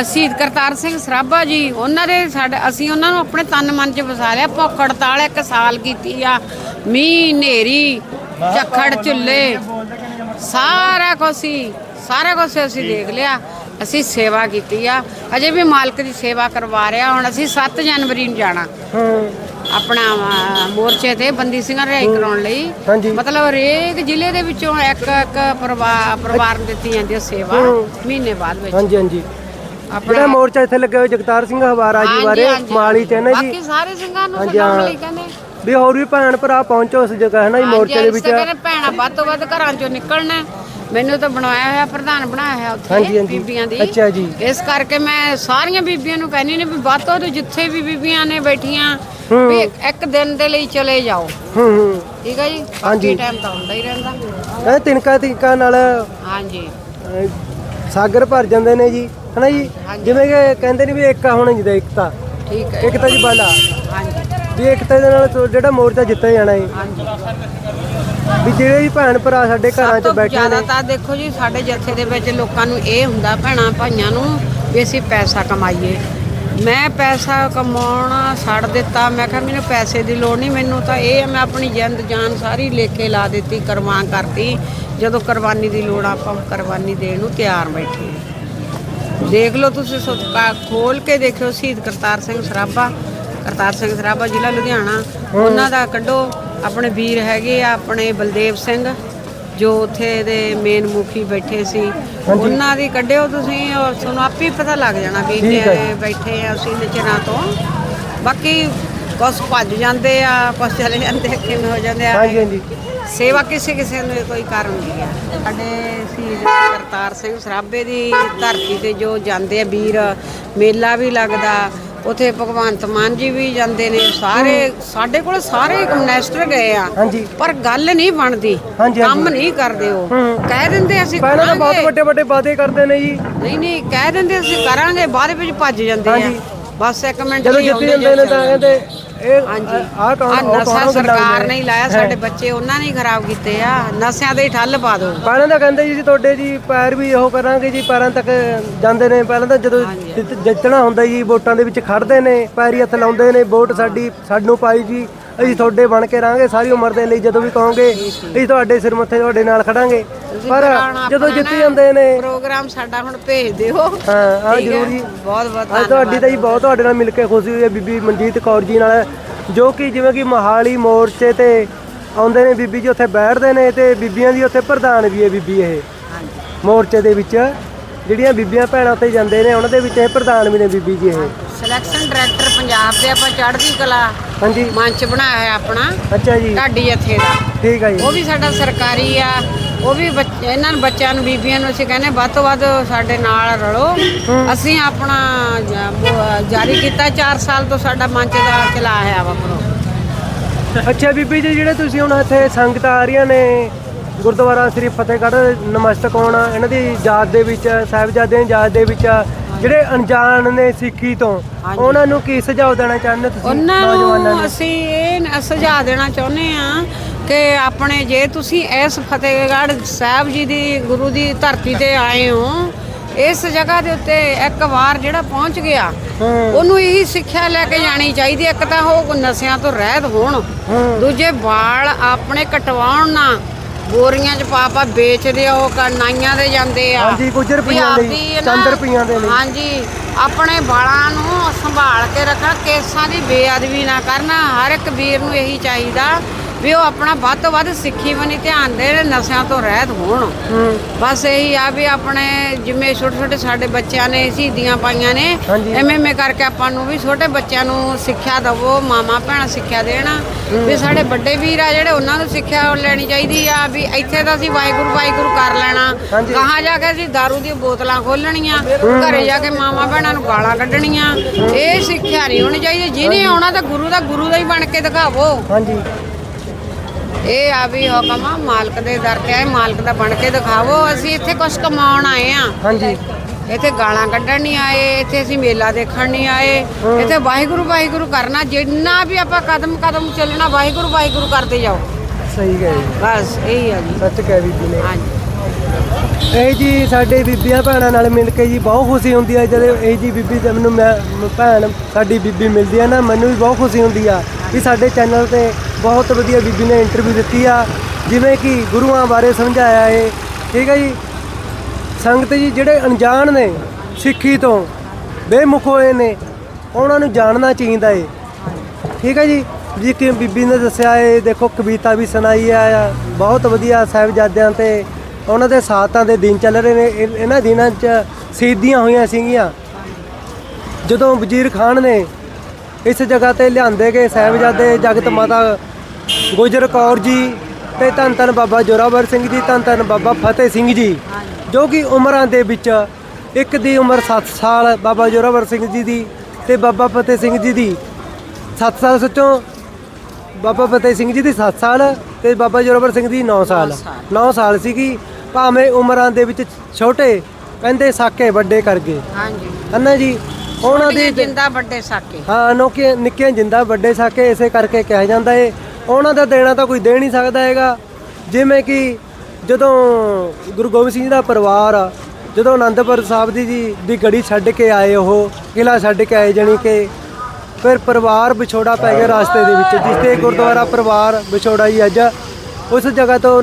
ਸ਼ਹੀਦ ਕਰਤਾਰ ਸਿੰਘ ਸਰਾਭਾ ਜੀ ਉਹਨਾਂ ਦੇ ਸਾਡੇ ਅਸੀਂ ਉਹਨਾਂ ਨੂੰ ਆਪਣੇ ਤਨ ਮਨ 'ਚ ਵਸਾ ਲਿਆ। ਭੁੱਖ ਹੜਤਾਲ ਇੱਕ ਸਾਲ ਕੀਤੀ ਆ। ਮੀਂਹ ਹਨੇਰੀ ਝੱਖੜ ਝੁੱਲੇ ਸਾਰਾ ਹੀ ਸਾਰਾ ਕੁਛ ਅਸੀਂ ਦੇਖ ਲਿਆ। ਅਸੀਂ ਸੇਵਾ ਕੀਤੀ ਆ। ਅਜੇ ਵੀ ਮਾਲਕ ਦੀ ਸੇਵਾ ਕਰਵਾ ਰਿਹਾ। ਹੁਣ ਅਸੀਂ 7 ਜਨਵਰੀ ਨੂੰ ਜਾਣਾ। ਹੂੰ। ਆਪਣਾ ਮੋਰਚੇ ਤੇ ਬੰਦੀ ਸਿੰਘਾਂ ਰਿਹਾਈ ਕਰਾਉਣ ਲਈ। ਮਤਲਬ ਹਰੇਕ ਜ਼ਿਲ੍ਹੇ ਦੇ ਵਿੱਚੋਂ ਇੱਕ ਇੱਕ ਪਰਿਵਾਰ ਪਰਿਵਾਰ ਨੂੰ ਦਿੱਤੀ ਜਾਂਦੀ ਹੈ ਸੇਵਾ। ਮਹੀਨੇ ਬਾਅਦ ਵਿੱਚ। ਹਾਂਜੀ ਹਾਂਜੀ। ਜਿਹੜਾ ਮੋਰਚਾ ਇੱਥੇ ਲੱਗਿਆ ਹੋਇਆ ਜਗਤਾਰ ਸਿੰਘ ਹਵਾਰਾ ਜੀ ਹਾਂਜੀ, ਬਾਰੇ ਹਾਂਜੀ। ਮਾਲੀ ਚ ਹੈ ਨਾ ਜੀ ਬਾਕੀ ਸਾਰੇ ਸਿੰਘਾਂ ਨੂੰ ਹਾਂਜੀ, ਸਲਾਮ ਹਾਂ। ਲਈ ਕਹਿੰਦੇ ਵੀ ਹੋਰ ਵੀ ਭੈਣ ਭਰਾ ਪਹੁੰਚੋ ਉਸ ਜਗ੍ਹਾ ਹੈ ਨਾ ਜੀ ਮੋਰਚੇ ਦੇ ਵਿੱਚ ਕਹਿੰਦੇ ਭੈਣਾਂ ਵੱਧ ਤੋਂ ਵੱਧ ਘਰਾਂ ਚੋਂ ਨਿਕਲਣਾ ਹੈ। ਮੈਨੂੰ ਤਾਂ ਬਣਾਇਆ ਹੋਇਆ ਪ੍ਰਧਾਨ ਬਣਾਇਆ ਹੋਇਆ ਹਾਂਜੀ, ਉੱਥੇ ਹਾਂਜੀ। ਬੀਬੀਆਂ ਦੀ ਅੱਛਾ ਜੀ। ਇਸ ਕਰਕੇ ਮੈਂ ਸਾਰੀਆਂ ਬੀਬੀਆਂ ਨੂੰ ਕਹਿੰਦੀ ਨੇ ਵੀ ਵੱਧ ਤੋਂ ਵੱਧ ਜਿੱਥੇ ਵੀ ਬੀਬੀਆਂ ਨੇ ਬੈਠੀਆਂ। ਵੀ ਇੱਕ ਦਿਨ ਦੇ ਲਈ ਚਲੇ ਜਾਓ ਹੂੰ ਹੂੰ ਠੀਕ ਹੈ ਜੀ ਹਾਂਜੀ। ਟਾਈਮ ਤਾਂ ਹੁੰਦਾ ਹੀ ਰਹਿੰਦਾ ਕਹਿੰਦੇ ਤਿਨਕਾ ਤਿਨਕਾ ਨਾਲ ਹਾਂਜੀ ਸਾਗਰ ਭਰ ਜਾਂਦੇ ਨੇ ਜੀ ਹਨਾ ਜੀ। ਜਿਵੇਂ ਕਿ ਕਹਿੰਦੇ ਨੇ ਵੀ ਏਕਾ ਹੋਣਾ ਜਿਹਦਾ ਏਕਤਾ। ਠੀਕ ਹੈ। ਏਕਤਾ ਜੀ ਬਾਲਾ। ਹਾਂਜੀ। ਵੀ ਏਕਤਾ ਦੇ ਨਾਲ ਤੋਂ ਜਿਹੜਾ ਮੋਰਚਾ ਜਿੱਤਿਆ ਜਾਣਾ ਹੈ ਹਾਂਜੀ। ਵੀ ਜਿਹੜੇ ਵੀ ਭੈਣ ਭਰਾ ਸਾਡੇ ਘਰਾਂ 'ਚ ਬੈਠੇ ਨੇ। ਜ਼ਿਆਦਾ ਤਾਂ ਦੇਖੋ ਜੀ ਸਾਡੇ ਜੱਥੇ ਦੇ ਵਿੱਚ ਲੋਕਾਂ ਨੂੰ ਇਹ ਹੁੰਦਾ ਭੈਣਾਂ ਭਾਈਆਂ ਨੂੰ ਵੀ ਅਸੀਂ ਪੈਸਾ ਕਮਾਈਏ। ਮੈਂ ਪੈਸਾ ਕਮਾਉਣਾ ਛੱਡ ਦਿੱਤਾ ਮੈਂ ਕਿਹਾ ਮੈਨੂੰ ਪੈਸੇ ਦੀ ਲੋੜ ਨਹੀਂ ਮੈਨੂੰ ਤਾਂ ਇਹ ਹੈ ਮੈਂ ਆਪਣੀ ਜਿੰਦ ਜਾਨ ਸਾਰੀ ਲੇਖੇ ਲਾ ਦਿੱਤੀ ਕੁਰਬਾਨ ਕਰਤੀ। ਜਦੋਂ ਕੁਰਬਾਨੀ ਦੀ ਲੋੜ ਆ, ਆਪਾਂ ਕੁਰਬਾਨੀ ਦੇਣ ਨੂੰ ਤਿਆਰ ਬੈਠੇ। ਦੇਖ ਲਓ ਤੁਸੀਂ ਸੁੱਕਾ ਖੋਲ ਕੇ ਦੇਖਿਓ ਸ਼ਹੀਦ ਕਰਤਾਰ ਸਿੰਘ ਸਰਾਭਾ ਕਰਤਾਰ ਸਿੰਘ ਸਰਾਭਾ ਜ਼ਿਲ੍ਹਾ ਲੁਧਿਆਣਾ। ਉਹਨਾਂ ਦਾ ਕੱਢੋ। ਆਪਣੇ ਵੀਰ ਹੈਗੇ ਆ ਆਪਣੇ ਬਲਦੇਵ ਸਿੰਘ ਜੋ ਉੱਥੇ ਦੇ ਮੇਨ ਮੁਖੀ ਬੈਠੇ ਸੀ। ਉਹਨਾਂ ਦੀ ਕੱਢਿਓ ਤੁਸੀਂ ਔਰ ਤੁਹਾਨੂੰ ਆਪੇ ਹੀ ਪਤਾ ਲੱਗ ਜਾਣਾ ਵੀ ਕਿ ਬੈਠੇ ਆ ਅਸੀਂ ਨਚਰਾਂ ਤੋਂ। ਬਾਕੀ ਕੁਛ ਭੱਜ ਜਾਂਦੇ ਆ ਕੁਛ ਚਲੇ ਜਾਂਦੇ ਆ, ਕਿਵੇਂ ਹੋ ਜਾਂਦੇ ਆ। ਹਾਂਜੀ ਹਾਂਜੀ। ਸੇਵਾ ਕਿਸੇ ਕਿਸੇ ਨੂੰ ਕੋਈ ਕਰ ਹੁੰਦੀ ਆ ਸਾਡੇ ਸ਼ਹੀਦ ਕਰਤਾਰ ਸਿੰਘ ਸਰਾਭੇ ਦੀ ਧਰਤੀ ਤੇ ਜੋ ਜਾਂਦੇ ਆ ਵੀਰ ਮੇਲਾ ਵੀ ਲੱਗਦਾ। ਉਥੇ ਭਗਵੰਤ ਮਾਨ ਜੀ ਵੀ ਜਾਂਦੇ ਨੇ। ਸਾਰੇ ਸਾਡੇ ਕੋਲ ਸਾਰੇ ਕਮਿਊਨਿਸਟਰ ਗਏ ਆ। ਹਾਂਜੀ। ਪਰ ਗੱਲ ਨਹੀਂ ਬਣਦੀ। ਹਾਂਜੀ, ਕੰਮ। ਨਹੀਂ ਕਰਦੇ ਉਹ। ਹੂੰ। ਕਹਿ ਦਿੰਦੇ ਅਸੀਂ ਪਹਿਲਾਂ ਤਾਂ ਬਹੁਤ ਕਰਾਂਗੇ। ਵੱਡੇ ਵੱਡੇ ਵਾਅਦੇ ਕਰਦੇ ਨੇ ਜੀ। ਨਹੀਂ ਨਹੀਂ ਕਹਿ ਦਿੰਦੇ ਅਸੀਂ ਕਰਾਂਗੇ ਬਾਅਦ ਵਿੱਚ ਭੱਜ ਜਾਂਦੇ ਆ। ਹਾਂਜੀ। ਬਸ ਇੱਕ ਮਿੰਟ ਜਦੋਂ ਲਈ ਜਿੱਤੀ ਆਉਂਦੇ ਜਾਂਦੇ ਨੇ ਤਾਂ ਕਹਿੰਦੇ ਹਾਂਜੀ। ਆਹ ਕੌਣ ਆਹ ਉਹ ਕੌਣ ਨਸ਼ਾ ਉਹ ਸਰਕਾਰ ਗੱਲਾਂ ਨੇ ਹੀ ਲਾਇਆ ਸਾਡੇ ਬੱਚੇ ਉਹਨਾਂ ਨੇ ਹੀ ਖਰਾਬ ਕੀਤੇ ਆ। ਨਸ਼ਿਆਂ ਦੇ ਹੀ ਠੱਲ ਪਾ ਦਿਓ ਪਹਿਲਾਂ ਤਾਂ ਕਹਿੰਦੇ ਜੀ ਤੁਹਾਡੇ ਜੀ ਪੈਰ ਵੀ ਉਹ ਕਰਾਂਗੇ ਜੀ ਪੈਰਾਂ ਤੱਕ ਜਾਂਦੇ ਨੇ। ਪਹਿਲਾਂ ਤਾਂ ਜਦੋਂ। ਜਿੱਤ- ਜਿੱਤਣਾ ਹੁੰਦਾ ਜੀ ਵੋਟਾਂ ਦੇ ਵਿੱਚ ਖੜਦੇ ਨੇ ਪੈਰੀ ਹੱਥ ਲਾਉਂਦੇ ਨੇ ਵੋਟ ਸਾਡੀ ਸਾਨੂੰ ਪਾਈ ਜੀ। ਅਸੀਂ ਤੁਹਾਡੇ ਬਣ ਕੇ ਰਹਾਂਗੇ ਸਾਰੀ ਉਮਰ ਦੇ ਲਈ ਜਦੋਂ ਵੀ ਕਹੋਗੇ ਅਸੀਂ ਤੁਹਾਡੇ ਸਿਰ ਮੱਥੇ ਤੁਹਾਡੇ ਨਾਲ ਖੜਾਂਗੇ। ਪਰ ਜਦੋਂ ਜਿੱਤ ਜਾਂਦੇ ਨੇ ਪ੍ਰੋਗਰਾਮ ਸਾਡਾ ਹੁਣ ਭੇਜ ਦਿਓ। ਹਾਂ ਆ? ਜ਼ਰੂਰ। ਜੀ ਬਹੁਤ ਬਹੁਤ ਤੁਹਾਡੀ ਤਾਂ ਜੀ ਬਹੁਤ ਤੁਹਾਡੇ ਨਾਲ ਮਿਲ ਕੇ ਖੁਸ਼ੀ ਹੋਈ ਹੈ ਬੀਬੀ ਮਨਜੀਤ ਕੌਰ ਜੀ ਨਾਲ ਜੋ ਕਿ ਜਿਵੇਂ ਕਿ ਮਹਾਲੀ ਮੋਰਚੇ ਤੇ ਆਉਂਦੇ ਨੇ ਬੀਬੀ ਜੀ ਉੱਥੇ ਬੈਠਦੇ ਨੇ ਤੇ ਬੀਬੀਆਂ ਦੀ ਉੱਥੇ ਪ੍ਰਧਾਨ ਵੀ ਹੈ ਬੀਬੀ ਇਹ। ਹਾਂਜੀ। ਮੋਰਚੇ ਦੇ ਵਿੱਚ ਜਿਹੜੀਆਂ ਬੀਬੀਆਂ ਭੈਣਾਂ ਉੱਥੇ ਜਾਂਦੇ ਨੇ ਉਹਨਾਂ ਦੇ ਵਿੱਚ ਇਹ ਪ੍ਰਧਾਨ ਵੀ ਨੇ ਬੀਬੀ ਜੀ ਇਹ। ਸਿਲੈਕਸ਼ਨ ਡਾਇਰੈਕਟਰ ਪੰਜਾਬ ਦੇ ਆਪਾਂ ਚੜ੍ਹਦੀ ਕਲਾ ਹਾਂਜੀ। ਮੰਚ ਬਣਾਇਆ ਹੈ ਆਪਣਾ। ਅੱਛਾ ਜੀ। ਢਾਡੀ ਜਥੇ ਦਾ। ਠੀਕ ਹੈ ਜੀ। ਉਹ ਵੀ ਸਾਡਾ ਸਰਕਾਰੀ ਆ। ਉਹ ਵੀ ਬੱਚ- ਇਹਨਾਂ ਨੂੰ ਬੱਚਿਆਂ ਨੂੰ ਬੀਬੀਆਂ ਨੂੰ ਅਸੀਂ ਕਹਿੰਦੇ ਵੱਧ ਤੋਂ ਵੱਧ ਸਾਡੇ ਨਾਲ ਰਲੋ। ਅਸੀਂ ਆਪਣਾ ਜ- ਬ- ਜਾਰੀ ਕੀਤਾ 4 ਸਾਲ ਤੋਂ ਸਾਡਾ ਮੰਚ ਦਾ ਚਲਾ ਹੈ ਵਾ ਪ੍ਰੋ ਅੱਛਾ ਬੀਬੀ ਜੀ ਜਿਹੜੇ ਤੁਸੀਂ ਹੁਣ ਇੱਥੇ ਸੰਗਤ ਆ ਰਹੀਆਂ ਨੇ ਗੁਰਦੁਆਰਾ ਸ੍ਰੀ ਫਤਿਹਗੜ੍ਹ ਨਮਸਤਕ ਹੋਣਾ ਇਹਨਾਂ ਦੀ ਯਾਦ ਦੇ ਵਿੱਚ ਸਾਹਿਬਜ਼ਾਦਿਆਂ ਦੀ ਯਾਦ ਦੇ ਵਿੱਚ ਜਿਹੜੇ ਅਣਜਾਣ ਨੇ ਸਿੱਖੀ ਤੋਂ ਹਾਂਜੀ। ਉਹਨਾਂ ਨੂੰ ਕੀ ਸੁਝਾਅ ਦੇਣਾ ਚਾਹੁੰਦੇ ਤੁਸੀਂ ਉਹਨਾਂ ਨੌਜਵਾਨਾਂ ਨੂੰ ਅਸੀਂ ਇਹ ਨ- ਸੁਝਾਅ ਦੇਣਾ ਚਾਹੁੰਦੇ ਆ ਕਿ ਆਪਣੇ ਜੇ ਤੁਸੀਂ ਇਸ ਫਤਿਹਗੜ੍ਹ ਸਾਹਿਬ ਜੀ ਦੀ ਗੁਰੂ ਦੀ ਧਰਤੀ ਤੇ ਆਏ ਹੋ ਇਸ ਜਗ੍ਹਾ ਦੇ ਉੱਤੇ ਇੱਕ ਵਾਰ ਜਿਹੜਾ ਪਹੁੰਚ ਗਿਆ ਹੂੰ ਉਹਨੂੰ ਇਹੀ ਸਿੱਖਿਆ ਲੈ ਕੇ ਜਾਣੀ ਚਾਹੀਦੀ ਹੈ। ਇੱਕ ਤਾਂ ਉਹ ਨਸ਼ਿਆਂ ਤੋਂ ਰਹਿਤ ਹੋਣ ਦੂਜੇ ਵਾਲ ਆਪਣੇ ਕਟਵਾਉਣ ਨਾ ਬੋਰੀਆਂ 'ਚ ਪਾ ਪਾ ਵੇਚਦੇ ਆ ਉਹ ਕ- ਨਾਈਆਂ ਦੇ ਜਾਂਦੇ ਆ ਹਾਂਜੀ, ਕੁਝ ਰੁਪਈਆਂ ਲਈ, ਚੰਦ ਰੁਪਈਆਂ ਦੇ ਲਈ। ਹਾਂਜੀ ਆਪਣੇ ਵਾਲਾਂ ਨੂੰ ਸੰਭਾਲ ਕੇ ਰੱਖਣਾ ਕੇਸਾਂ ਦੀ ਬੇਅਦਬੀ ਨਾ ਕਰਨਾ ਹਰ ਇੱਕ ਵੀਰ ਨੂੰ ਇਹੀ ਚਾਹੀਦਾ ਵੀ ਉਹ ਆਪਣਾ ਵੱਧ ਤੋਂ ਵੱਧ ਸਿੱਖੀ ਬਣੀ ਧਿਆਨ ਦੇਣ ਨਸ਼ਿਆਂ ਤੋਂ ਰਹਿਤ ਹੋਣ। ਬਸ ਇਹੀ ਆ ਵੀ ਆਪਣੇ ਜਿਵੇਂ ਛੋਟੇ ਛੋਟੇ ਸਾਡੇ ਬੱਚਿਆਂ ਨੇ ਸ਼ਹੀਦੀਆਂ ਪਾਈਆਂ ਨੇ। ਐਵੇਂ ਐਵੇਂ ਕਰਕੇ ਆਪਾਂ ਨੂੰ ਵੀ ਛੋਟੇ ਬੱਚਿਆਂ ਨੂੰ ਸਿੱਖਿਆ ਦਵੋ ਮਾਮਾ ਭੈਣਾਂ ਸਿੱਖਿਆ ਦੇਣ। ਵੀ ਸਾਡੇ ਵੱਡੇ ਵੀਰ ਆ ਜਿਹੜੇ ਉਹਨਾਂ ਨੂੰ ਸਿੱਖਿਆ ਲੈਣੀ ਚਾਹੀਦੀ ਆ ਵੀ ਇੱਥੇ ਤਾਂ ਅਸੀਂ ਵਾਹਿਗੁਰੂ ਵਾਹਿਗੁਰੂ ਕਰ ਲੈਣਾ। ਕਹਾਂ ਜਾ ਕੇ ਅਸੀਂ ਦਾਰੂ ਦੀਆਂ ਬੋਤਲਾਂ ਖੋਲਣੀਆਂ ਘਰੇ ਜਾ ਕੇ ਮਾਮਾ ਭੈਣਾਂ ਨੂੰ ਗਾਲਾਂ ਕੱਢਣੀਆਂ। ਇਹ ਸਿੱਖਿਆ ਨਹੀਂ ਹੋਣੀ ਚਾਹੀਦੀ। ਜਿਹਨੇ ਆਉਣਾ ਤਾਂ ਗੁਰੂ ਦਾ ਗੁਰੂ ਦਾ ਹੀ ਬਣ ਕੇ ਦਿਖਾਵੋ। ਹਾਂਜੀ। ਇਹ ਆ ਵੀ ਹੁਕਮ ਆ ਮਾਲਕ ਦੇ ਦਰ ਤੇ ਆਏ ਮਾਲਕ ਦਾ ਬਣ ਕੇ ਦਿਖਾਵੋ ਅਸੀਂ ਇੱਥੇ ਕੁਝ ਕਮਾਉਣ ਆਏ ਆ ਹਾਂਜੀ। ਇੱਥੇ ਗਾਲਾਂ ਕੱਢਣ ਨਹੀਂ ਆਏ ਇੱਥੇ ਅਸੀਂ ਮੇਲਾ ਦੇਖਣ ਨਹੀਂ ਆਏ। ਇੱਥੇ ਵਾਹਿਗੁਰੂ ਵਾਹਿਗੁਰੂ ਕਰਨਾ ਜਿੰਨਾ ਵੀ ਆਪਾਂ ਕਦਮ ਕਦਮ ਚੱਲਣਾ ਵਾਹਿਗੁਰੂ ਵਾਹਿਗੁਰੂ ਕਰਦੇ ਜਾਓ। ਸਹੀ ਹੈ ਜੀ। ਬਸ ਇਹੀ ਆ ਜੀ। ਸੱਚ ਕਹਿ ਬੀਬੀ ਨੇ ਹਾਂਜੀ। ਇਹ ਜੀ ਸਾਡੇ ਬੀਬੀਆਂ ਭੈਣਾਂ ਨਾਲ ਮਿਲ ਕੇ ਜੀ ਬਹੁਤ ਖੁਸ਼ੀ ਹੁੰਦੀ ਹੈ ਜਦੋਂ ਇਹ ਜੀ ਬੀਬੀ ਤੇ ਮੈਨੂੰ ਮੈਂ ਭੈਣ ਸਾਡੀ ਬੀਬੀ ਮਿਲਦੀ ਹੈ ਨਾ ਮੈਨੂੰ ਵੀ ਬਹੁਤ ਖੁਸ਼ੀ ਹੁੰਦੀ ਆ ਵੀ ਸਾਡੇ ਚੈਨਲ ਤੇ ਬਹੁਤ ਵਧੀਆ ਬੀਬੀ ਨੇ ਇੰਟਰਵਿਊ ਦਿੱਤੀ ਆ। ਜਿਵੇਂ ਕਿ ਗੁਰੂਆਂ ਬਾਰੇ ਸਮਝਾਇਆ ਏ। ਠੀਕ ਹੈ ਜੀ? ਸੰਗਤ ਜੀ, ਜਿਹੜੇ ਅਣਜਾਣ ਨੇ ਸਿੱਖੀ ਤੋਂ, ਬੇਮੁਖ ਹੋਏ ਨੇ, ਉਹਨਾਂ ਨੂੰ ਜਾਣਨਾ ਚਾਹੀਦਾ ਏ। ਠੀਕ ਹੈ ਜੀ? ਜੀ ਕਿ ਬੀਬੀ ਨੇ ਦੱਸਿਆ ਏ, ਦੇਖੋ, ਕਵਿਤਾ ਵੀ ਸੁਣਾਈ ਆ, ਬਹੁਤ ਵਧੀਆ ਸਾਹਿਬਜ਼ਾਦਿਆਂ ਤੇ, ਉਹਨਾਂ ਦੇ ਸਾਥਾਂ ਦੇ ਦਿਨ ਚੱਲ ਰਹੇ ਨੇ। ਇਨ- ਇਹਨਾਂ ਦਿਨਾਂ 'ਚ ਸ਼ਹੀਦੀਆਂ ਹੋਈਆਂ ਸੀਗੀਆਂ। ਜਦੋਂ ਵਜ਼ੀਰ ਖਾਨ ਨੇ ਇਸ ਜਗ੍ਹਾ ਤੇ ਲਿਆਂਦੇ ਗਏ ਸਾਹਿਬਜ਼ਾਦੇ ਜਗਤ ਮਾਤਾ ਗੁਜਰ ਕੌਰ ਜੀ ਤੇ ਧੰਨ ਧੰਨ ਬਾਬਾ ਜੋਰਾਵਰ ਸਿੰਘ ਜੀ ਧੰਨ ਧੰਨ ਬਾਬਾ ਫਤਿਹ ਸਿੰਘ ਜੀ ਜੋ ਕਿ ਉਮਰਾਂ ਦੇ ਵਿੱਚ ਇੱਕ ਦੀ ਉਮਰ 7 ਸਾਲ ਬਾਬਾ ਜੋਰਾਵਰ ਸਿੰਘ ਜੀ ਦੀ ਤੇ ਬਾਬਾ ਫਤਿਹ ਸਿੰਘ ਜੀ ਦੀ 7 ਸਾਲ ਸੱਚੋਂ ਬਾਬਾ ਫਤਿਹ ਸਿੰਘ ਜੀ ਦੀ 7 ਸਾਲ ਤੇ ਬਾਬਾ ਜੋਰਾਵਰ ਸਿੰਘ ਦੀ 9 ਸਾਲ। 9 ਸਾਲ ਸੀਗੀ ਭਾਵੇਂ ਉਮਰਾਂ ਦੇ ਵਿੱਚ ਛੋਟੇ ਕਹਿੰਦੇ ਸਾਕੇ ਵੱਡੇ ਕਰ ਗਏ। ਹਾਂਜੀ। ਹਨਾ ਜੀ? ਉਹਨਾਂ ਦੀ ਜਿੰਦਾ ਵੱਡੇ ਸਾਕੇ। ਹਾਂ ਨੋਕੇ ਨਿੱਕੀਆਂ ਜਿੰਦਾ ਵੱਡੇ ਸਾਕੇ ਇਸੇ ਕਰਕੇ ਕਿਹਾ ਜਾਂਦਾ ਏ। ਉਹਨਾਂ ਦਾ ਦੇਣਾ ਤਾਂ ਕੋਈ ਦੇ ਨਹੀਂ ਸਕਦਾ ਹੈਗਾ। ਜਿਵੇਂ ਕਿ ਜਦੋਂ ਗੁਰੂ ਗੋਬਿੰਦ ਸਿੰਘ ਦਾ ਪਰਿਵਾਰ ਆ, ਜਦੋਂ ਆਨੰਦਪੁਰ ਸਾਹਿਬ ਦੀ ਜੀ ਦੀ ਗੜੀ ਛੱਡ ਕੇ ਆਏ ਉਹ ਕਿਲਾ ਛੱਡ ਕੇ ਆਏ ਜਾਣੀ ਕਿ ਫਿਰ ਪਰਿਵਾਰ ਵਿਛੋੜਾ ਪੈ ਗਿਆ ਰਾਸਤੇ ਦੇ ਵਿੱਚ ਜਿਸ ਤੇ ਗੁਰਦੁਆਰਾ ਪਰਿਵਾਰ ਵਿਛੋੜਾ ਹੀ ਅੱਜ ਉਸ ਜਗ੍ਹਾ ਤੋਂ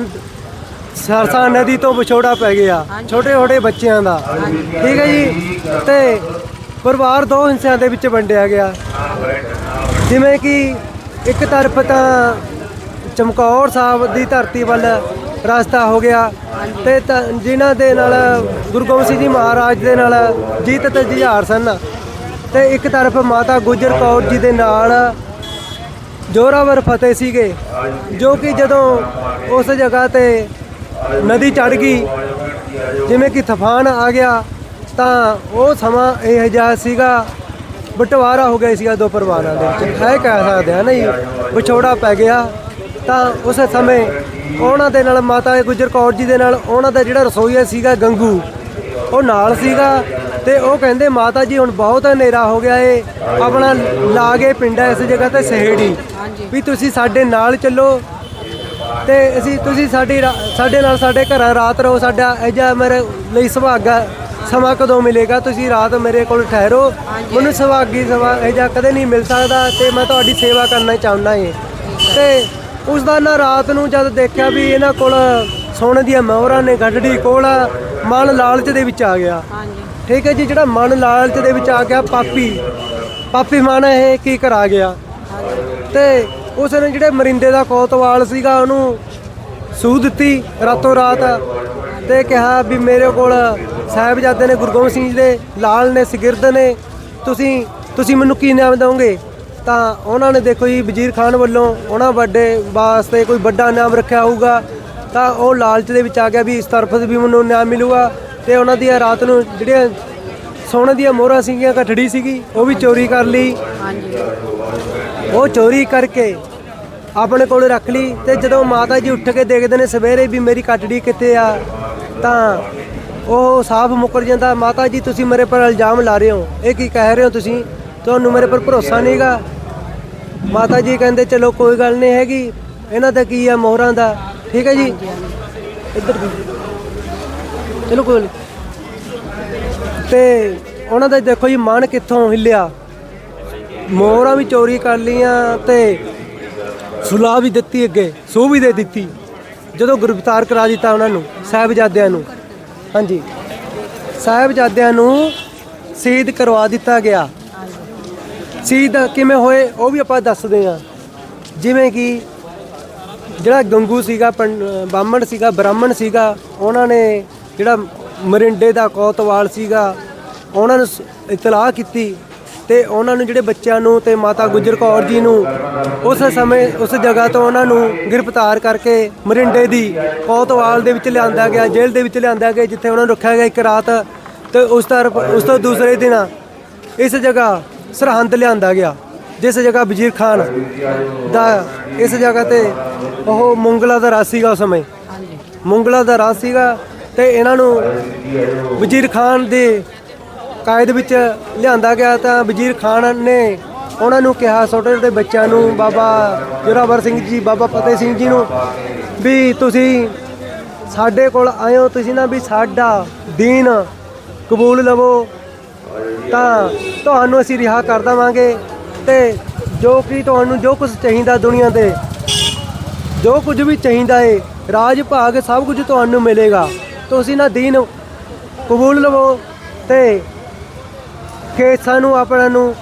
ਸਰਸਾ ਨਦੀ ਤੋਂ ਵਿਛੋੜਾ ਪੈ ਗਿਆ ਛੋਟੇ ਛੋਟੇ ਬੱਚਿਆਂ ਦਾ। ਠੀਕ ਹੈ ਜੀ? ਤੇ ਪਰਿਵਾਰ ਦੋ ਹਿੱਸਿਆਂ ਦੇ ਵਿੱਚ ਵੰਡਿਆ ਗਿਆ। ਜਿਵੇਂ ਕਿ ਇੱਕ ਤਰਫ ਤਾਂ ਚਮਕੌਰ ਸਾਹਿਬ ਦੀ ਧਰਤੀ ਵੱਲ ਰਸਤਾ ਹੋ ਗਿਆ ਤੇ ਤਾਂ ਜਿਨ੍ਹਾਂ ਦੇ ਨਾਲ ਗੁਰੂ ਗੋਬਿੰਦ ਸਿੰਘ ਜੀ ਮਹਾਰਾਜ ਦੇ ਨਾਲ ਜੀਤ ਤੇ ਜੁਝਾਰ ਸਨ ਤੇ ਇੱਕ ਤਰਫ ਮਾਤਾ ਗੁਜਰ ਕੌਰ ਜੀ ਦੇ ਨਾਲ ਜੋਰਾਵਰ ਫਤਿਹ ਸੀਗੇ, ਜੋ ਕਿ ਜਦੋਂ ਉਸ ਜਗ੍ਹਾ ਤੇ ਨਦੀ ਚੜ ਗਈ, ਜਿਵੇਂ ਕਿ ਤੂਫਾਨ ਆ ਗਿਆ ਤਾਂ ਉਹ ਸਮਾਂ ਇਹ ਜਿਹਾ ਸੀਗਾ, ਬਟਵਾਰਾ ਹੋ ਗਿਆ ਸੀਗਾ ਦੋ ਪਰਿਵਾਰਾਂ ਦੇ ਵਿੱਚ। ਹੈ ਕਹਿ ਸਕਦੇ ਆ ਨਾ ਜੀ, ਵਿਛੋੜਾ ਪੈ ਗਿਆ। ਤਾਂ ਉਸ ਸਮੇਂ ਉਹਨਾਂ ਦੇ ਨਾਲ, ਮਾਤਾ ਗੁਜਰ ਕੌਰ ਜੀ ਦੇ ਨਾਲ ਉਹਨਾਂ ਦਾ ਜਿਹੜਾ ਰਸੋਈਆ ਸੀਗਾ ਗੰਗੂ, ਉਹ ਨਾਲ ਸੀਗਾ ਤੇ ਉਹ ਕਹਿੰਦੇ, ਮਾਤਾ ਜੀ, ਹੁਣ ਬਹੁਤ ਹਨੇਰਾ ਹੋ ਗਿਆ ਏ। ਆਪਣਾ ਲਾਗੇ ਪਿੰਡ ਹੈ ਇਸ ਜਗ੍ਹਾ ਤੇ ਸਹੇੜੀ। ਵੀ ਤੁਸੀਂ ਸਾਡੇ ਨਾਲ ਚੱਲੋ ਤੇ ਅਸੀਂ, ਤੁਸੀਂ ਸਾਡੀ ਰਾ- ਸਾਡੇ ਨਾਲ ਸਾਡੇ ਘਰਾਂ ਰਾਤ ਰਹੋ, ਸਾਡਾ ਐਜਾ ਮੇਰੇ ਲਈ ਸੁਭਾਗਾ ਸਮਾਂ ਕਦੋਂ ਮਿਲੇਗਾ? ਤੁਸੀਂ ਰਾਤ ਮੇਰੇ ਕੋਲ ਠਹਿਰੋ। ਮੈਨੂੰ ਸੁਭਾਗੀ ਸਮਾਂ ਐਜਾ ਕਦੇ ਨਹੀਂ ਮਿਲ ਸਕਦਾ ਤੇ ਮੈਂ ਤੁਹਾਡੀ ਸੇਵਾ ਕਰਨਾ ਚਾਹੁੰਦਾ ਏ। ਤੇ ਉਸ ਦਾ ਨਾ ਰਾਤ ਨੂੰ ਜਦ ਦੇਖਿਆ ਵੀ ਇਹਨਾਂ ਕੋਲ ਸੋਨੇ ਦੀਆਂ ਮੋਹਰਾਂ ਨੇ ਗੱਡੜੀ ਕੋਲ ਮਨ ਲਾਲਚ ਦੇ ਵਿੱਚ ਆ ਗਿਆ। ਹਾਂਜੀ। ਠੀਕ ਹੈ ਜੀ ਜਿਹੜਾ ਮਨ ਲਾਲਚ ਦੇ ਵਿੱਚ ਆ ਗਿਆ ਪਾਪੀ। ਪਾਪੀ ਮਨ ਇਹ ਕੀ ਕਰਾ ਗਿਆ? ਤੇ ਉਸ ਨੇ ਜਿਹੜੇ ਮਰਿੰਦੇ ਦਾ ਕੋਤਵਾਲ ਸੀਗਾ ਉਹਨੂੰ ਸੂਹ ਦਿੱਤੀ ਰਾਤੋਂ ਰਾਤ। ਤੇ ਕਿਹਾ ਵੀ ਮੇਰੇ ਕੋਲ ਸਾਹਿਬਜ਼ਾਦੇ ਨੇ ਗੁਰੂ ਗੋਬਿੰਦ ਸਿੰਘ ਜੀ ਦੇ ਲਾਲ ਨੇ ਸਿਗਿਰਦ ਨੇ। ਤੁਸੀਂ ਤੁਸੀਂ ਮੈਨੂੰ ਕੀ ਨਾਮ ਦਿਓਗੇ? ਤਾਂ ਉਹਨਾਂ ਨੇ ਦੇਖੋ ਜੀ ਵਜ਼ੀਰ ਖਾਨ ਵੱਲੋਂ ਉਹਨਾਂ ਵੱਡੇ ਵਾਸਤੇ ਕੋਈ ਵੱਡਾ ਨਾਮ ਰੱਖਿਆ ਹੋਊਗਾ। ਤਾਂ ਉਹ ਲਾਲਚ ਦੇ ਵਿੱਚ ਆ ਗਿਆ ਵੀ ਇਸ ਤਰਫ ਵੀ ਮੈਨੂੰ ਨਾਮ ਮਿਲੂਗਾ। ਤੇ ਉਹਨਾਂ ਦੀ ਰਾਤ ਨੂੰ ਜਿਹੜੀਆਂ ਸੋਨੇ ਦੀਆਂ ਮੋਹਰਾਂ ਸੀਗੀਆਂ ਕਠੜੀ ਸੀਗੀ ਉਹ ਵੀ ਚੋਰੀ ਕਰ ਲਈ। ਹਾਂਜੀ। ਉਹ ਚੋਰੀ ਕਰਕੇ ਆਪਣੇ ਕੋਲ ਰੱਖ ਲਈ ਤੇ ਜਦੋਂ ਮਾਤਾ ਜੀ ਉੱਠ ਕੇ ਦੇਖਦੇ ਨੇ ਸਵੇਰੇ ਵੀ ਮੇਰੀ ਕਟੜੀ ਕਿੱਥੇ ਆ, ਤਾਂ ਉਹ ਸਾਫ਼ ਮੁੱਕਰ ਜਾਂਦਾ, ਮਾਤਾ ਜੀ, ਤੁਸੀਂ ਮੇਰੇ ਪਰ ਇਲਜ਼ਾਮ ਲਾ ਰਹੇ ਹੋ। ਇਹ ਕੀ ਕਹਿ ਰਹੇ ਹੋ ਤੁਸੀਂ? ਤੁਹਾਨੂੰ ਮੇਰੇ ਪਰ ਭਰੋਸਾ ਨਹੀਂਗਾ ਮਾਤਾ ਜੀ ਕਹਿੰਦੇ, ਚਲੋ, ਕੋਈ ਗੱਲ ਨਹੀਂ ਹੈਗੀ। ਇਹਨਾਂ ਦਾ ਕੀ ਆ, ਮੋਹਰਾਂ ਦਾ? ਠੀਕ ਹੈ ਜੀ? ਇੱਧਰ ਵੀ। ਚਲੋ, ਕੋਈ ਤੇ ਉਹਨਾਂ ਦਾ ਦੇਖੋ ਜੀ, ਮਨ ਕਿੱਥੋਂ ਹਿੱਲਿਆ। ਮੋਹਰਾਂ ਵੀ ਚੋਰੀ ਕਰ ਲੀਆਂ ਤੇ ਸੁਲਾਹ ਵੀ ਦਿੱਤੀ ਅੱਗੇ, ਸੂਹ ਵੀ ਦੇ ਦਿੱਤੀ। ਜਦੋਂ ਗ੍ਰਿਫਤਾਰ ਕਰਾ ਦਿੱਤਾ ਉਹਨਾਂ ਨੂੰ, ਸਾਹਿਬਜ਼ਾਦਿਆਂ ਨੂੰ। ਹਾਂਜੀ। ਸਾਹਿਬਜ਼ਾਦਿਆਂ ਨੂੰ ਸ਼ਹੀਦ ਕਰਵਾ ਦਿੱਤਾ ਗਿਆ। ਸ਼ਹੀਦ ਕਿਵੇਂ ਹੋਏ, ਉਹ ਵੀ ਆਪਾਂ ਦੱਸਦੇ ਹਾਂ। ਜਿਵੇਂ ਕਿ ਜਿਹੜਾ ਗੰਗੂ ਸੀਗਾ, ਪੰ- ਬਾਹਮਣ ਸੀਗਾ, ਬ੍ਰਾਹਮਣ ਸੀਗਾ, ਉਹਨਾਂ ਨੇ ਜਿਹੜਾ ਮਰਿੰਡੇ ਦਾ ਕੋਤਵਾਲ ਸੀਗਾ, ਉਹਨਾਂ ਨੂੰ ਸ- ਇਤਲਾਹ ਕੀਤੀ। ਤੇ ਉਹਨਾਂ ਨੂੰ ਜਿਹੜੇ ਬੱਚਿਆਂ ਨੂੰ ਤੇ ਮਾਤਾ ਗੁਜਰ ਕੌਰ ਜੀ ਨੂੰ ਉਸ ਸਮੇਂ ਉਸ ਜਗ੍ਹਾ ਤੋਂ ਉਹਨਾਂ ਨੂੰ ਗ੍ਰਿਫਤਾਰ ਕਰਕੇ ਮਰਿੰਡੇ ਦੀ ਕੋਤਵਾਲ ਦੇ ਵਿੱਚ ਲਿਆਂਦਾ ਗਿਆ ਜੇਲ੍ਹ ਦੇ ਵਿੱਚ ਲਿਆਂਦਾ ਗਿਆ ਜਿੱਥੇ ਉਹਨਾਂ ਨੂੰ ਰੱਖਿਆ ਗਿਆ ਇੱਕ ਰਾਤ ਤੇ ਉਸ ਤਰਫ ਉਸ ਤੋਂ ਦੂਸਰੇ ਦਿਨ ਇਸ ਜਗ੍ਹਾ ਸਰਹੰਦ ਲਿਆਂਦਾ ਗਿਆ ਜਿਸ ਜਗ੍ਹਾ ਵਜ਼ੀਰ ਖਾਨ ਦਾ ਇਸ ਜਗ੍ਹਾ ਤੇ ਉਹ ਮੁੰਗਲਾ ਦਾ ਰਾਜ ਸੀਗਾ ਉਸ ਸਮੇਂ। ਮੁੰਗਲਾ ਦਾ ਰਾਜ ਸੀਗਾ ਤੇ ਇਹਨਾਂ ਨੂੰ ਵਜ਼ੀਰ ਖਾਨ ਦੇ ਕਾਇਦ ਵਿੱਚ ਲਿਆਂਦਾ ਗਿਆ ਤਾਂ ਵਜ਼ੀਰ ਖਾਨ ਨੇ ਉਹਨਾਂ ਨੂੰ ਕਿਹਾ, ਛੋਟੇ ਛੋਟੇ ਬੱਚਿਆਂ ਨੂੰ, ਬਾਬਾ ਜੋਰਾਵਰ ਸਿੰਘ ਜੀ, ਬਾਬਾ ਫਤਿਹ ਸਿੰਘ ਜੀ ਨੂੰ ਵੀ ਤੁਸੀਂ ਸਾਡੇ ਕੋਲ ਆਏ ਹੋ ਤੁਸੀਂ ਨਾ ਵੀ ਸਾਡਾ ਦੀਨ ਕਬੂਲ ਲਵੋ। ਤਾਂ ਤੁਹਾਨੂੰ ਅਸੀਂ ਰਿਹਾ ਕਰ ਦੇਵਾਂਗੇ ਤੇ ਜੋ ਕਿ ਤੁਹਾਨੂੰ ਜੋ ਕੁਝ ਚਾਹੀਦਾ ਦੁਨੀਆ ਤੇ, ਜੋ ਕੁਝ ਵੀ ਚਾਹੀਦਾ ਏ, ਰਾਜ, ਭਾਗ ਸਭ ਕੁਝ ਤੁਹਾਨੂੰ ਮਿਲੇਗਾ। ਤੁਸੀਂ ਨਾ ਦੀਨ ਕਬੂਲ ਲਵੋ ਤੇ ਕੇਸਾਂ ਨੂੰ ਆਪਣਾ ਨੂੰ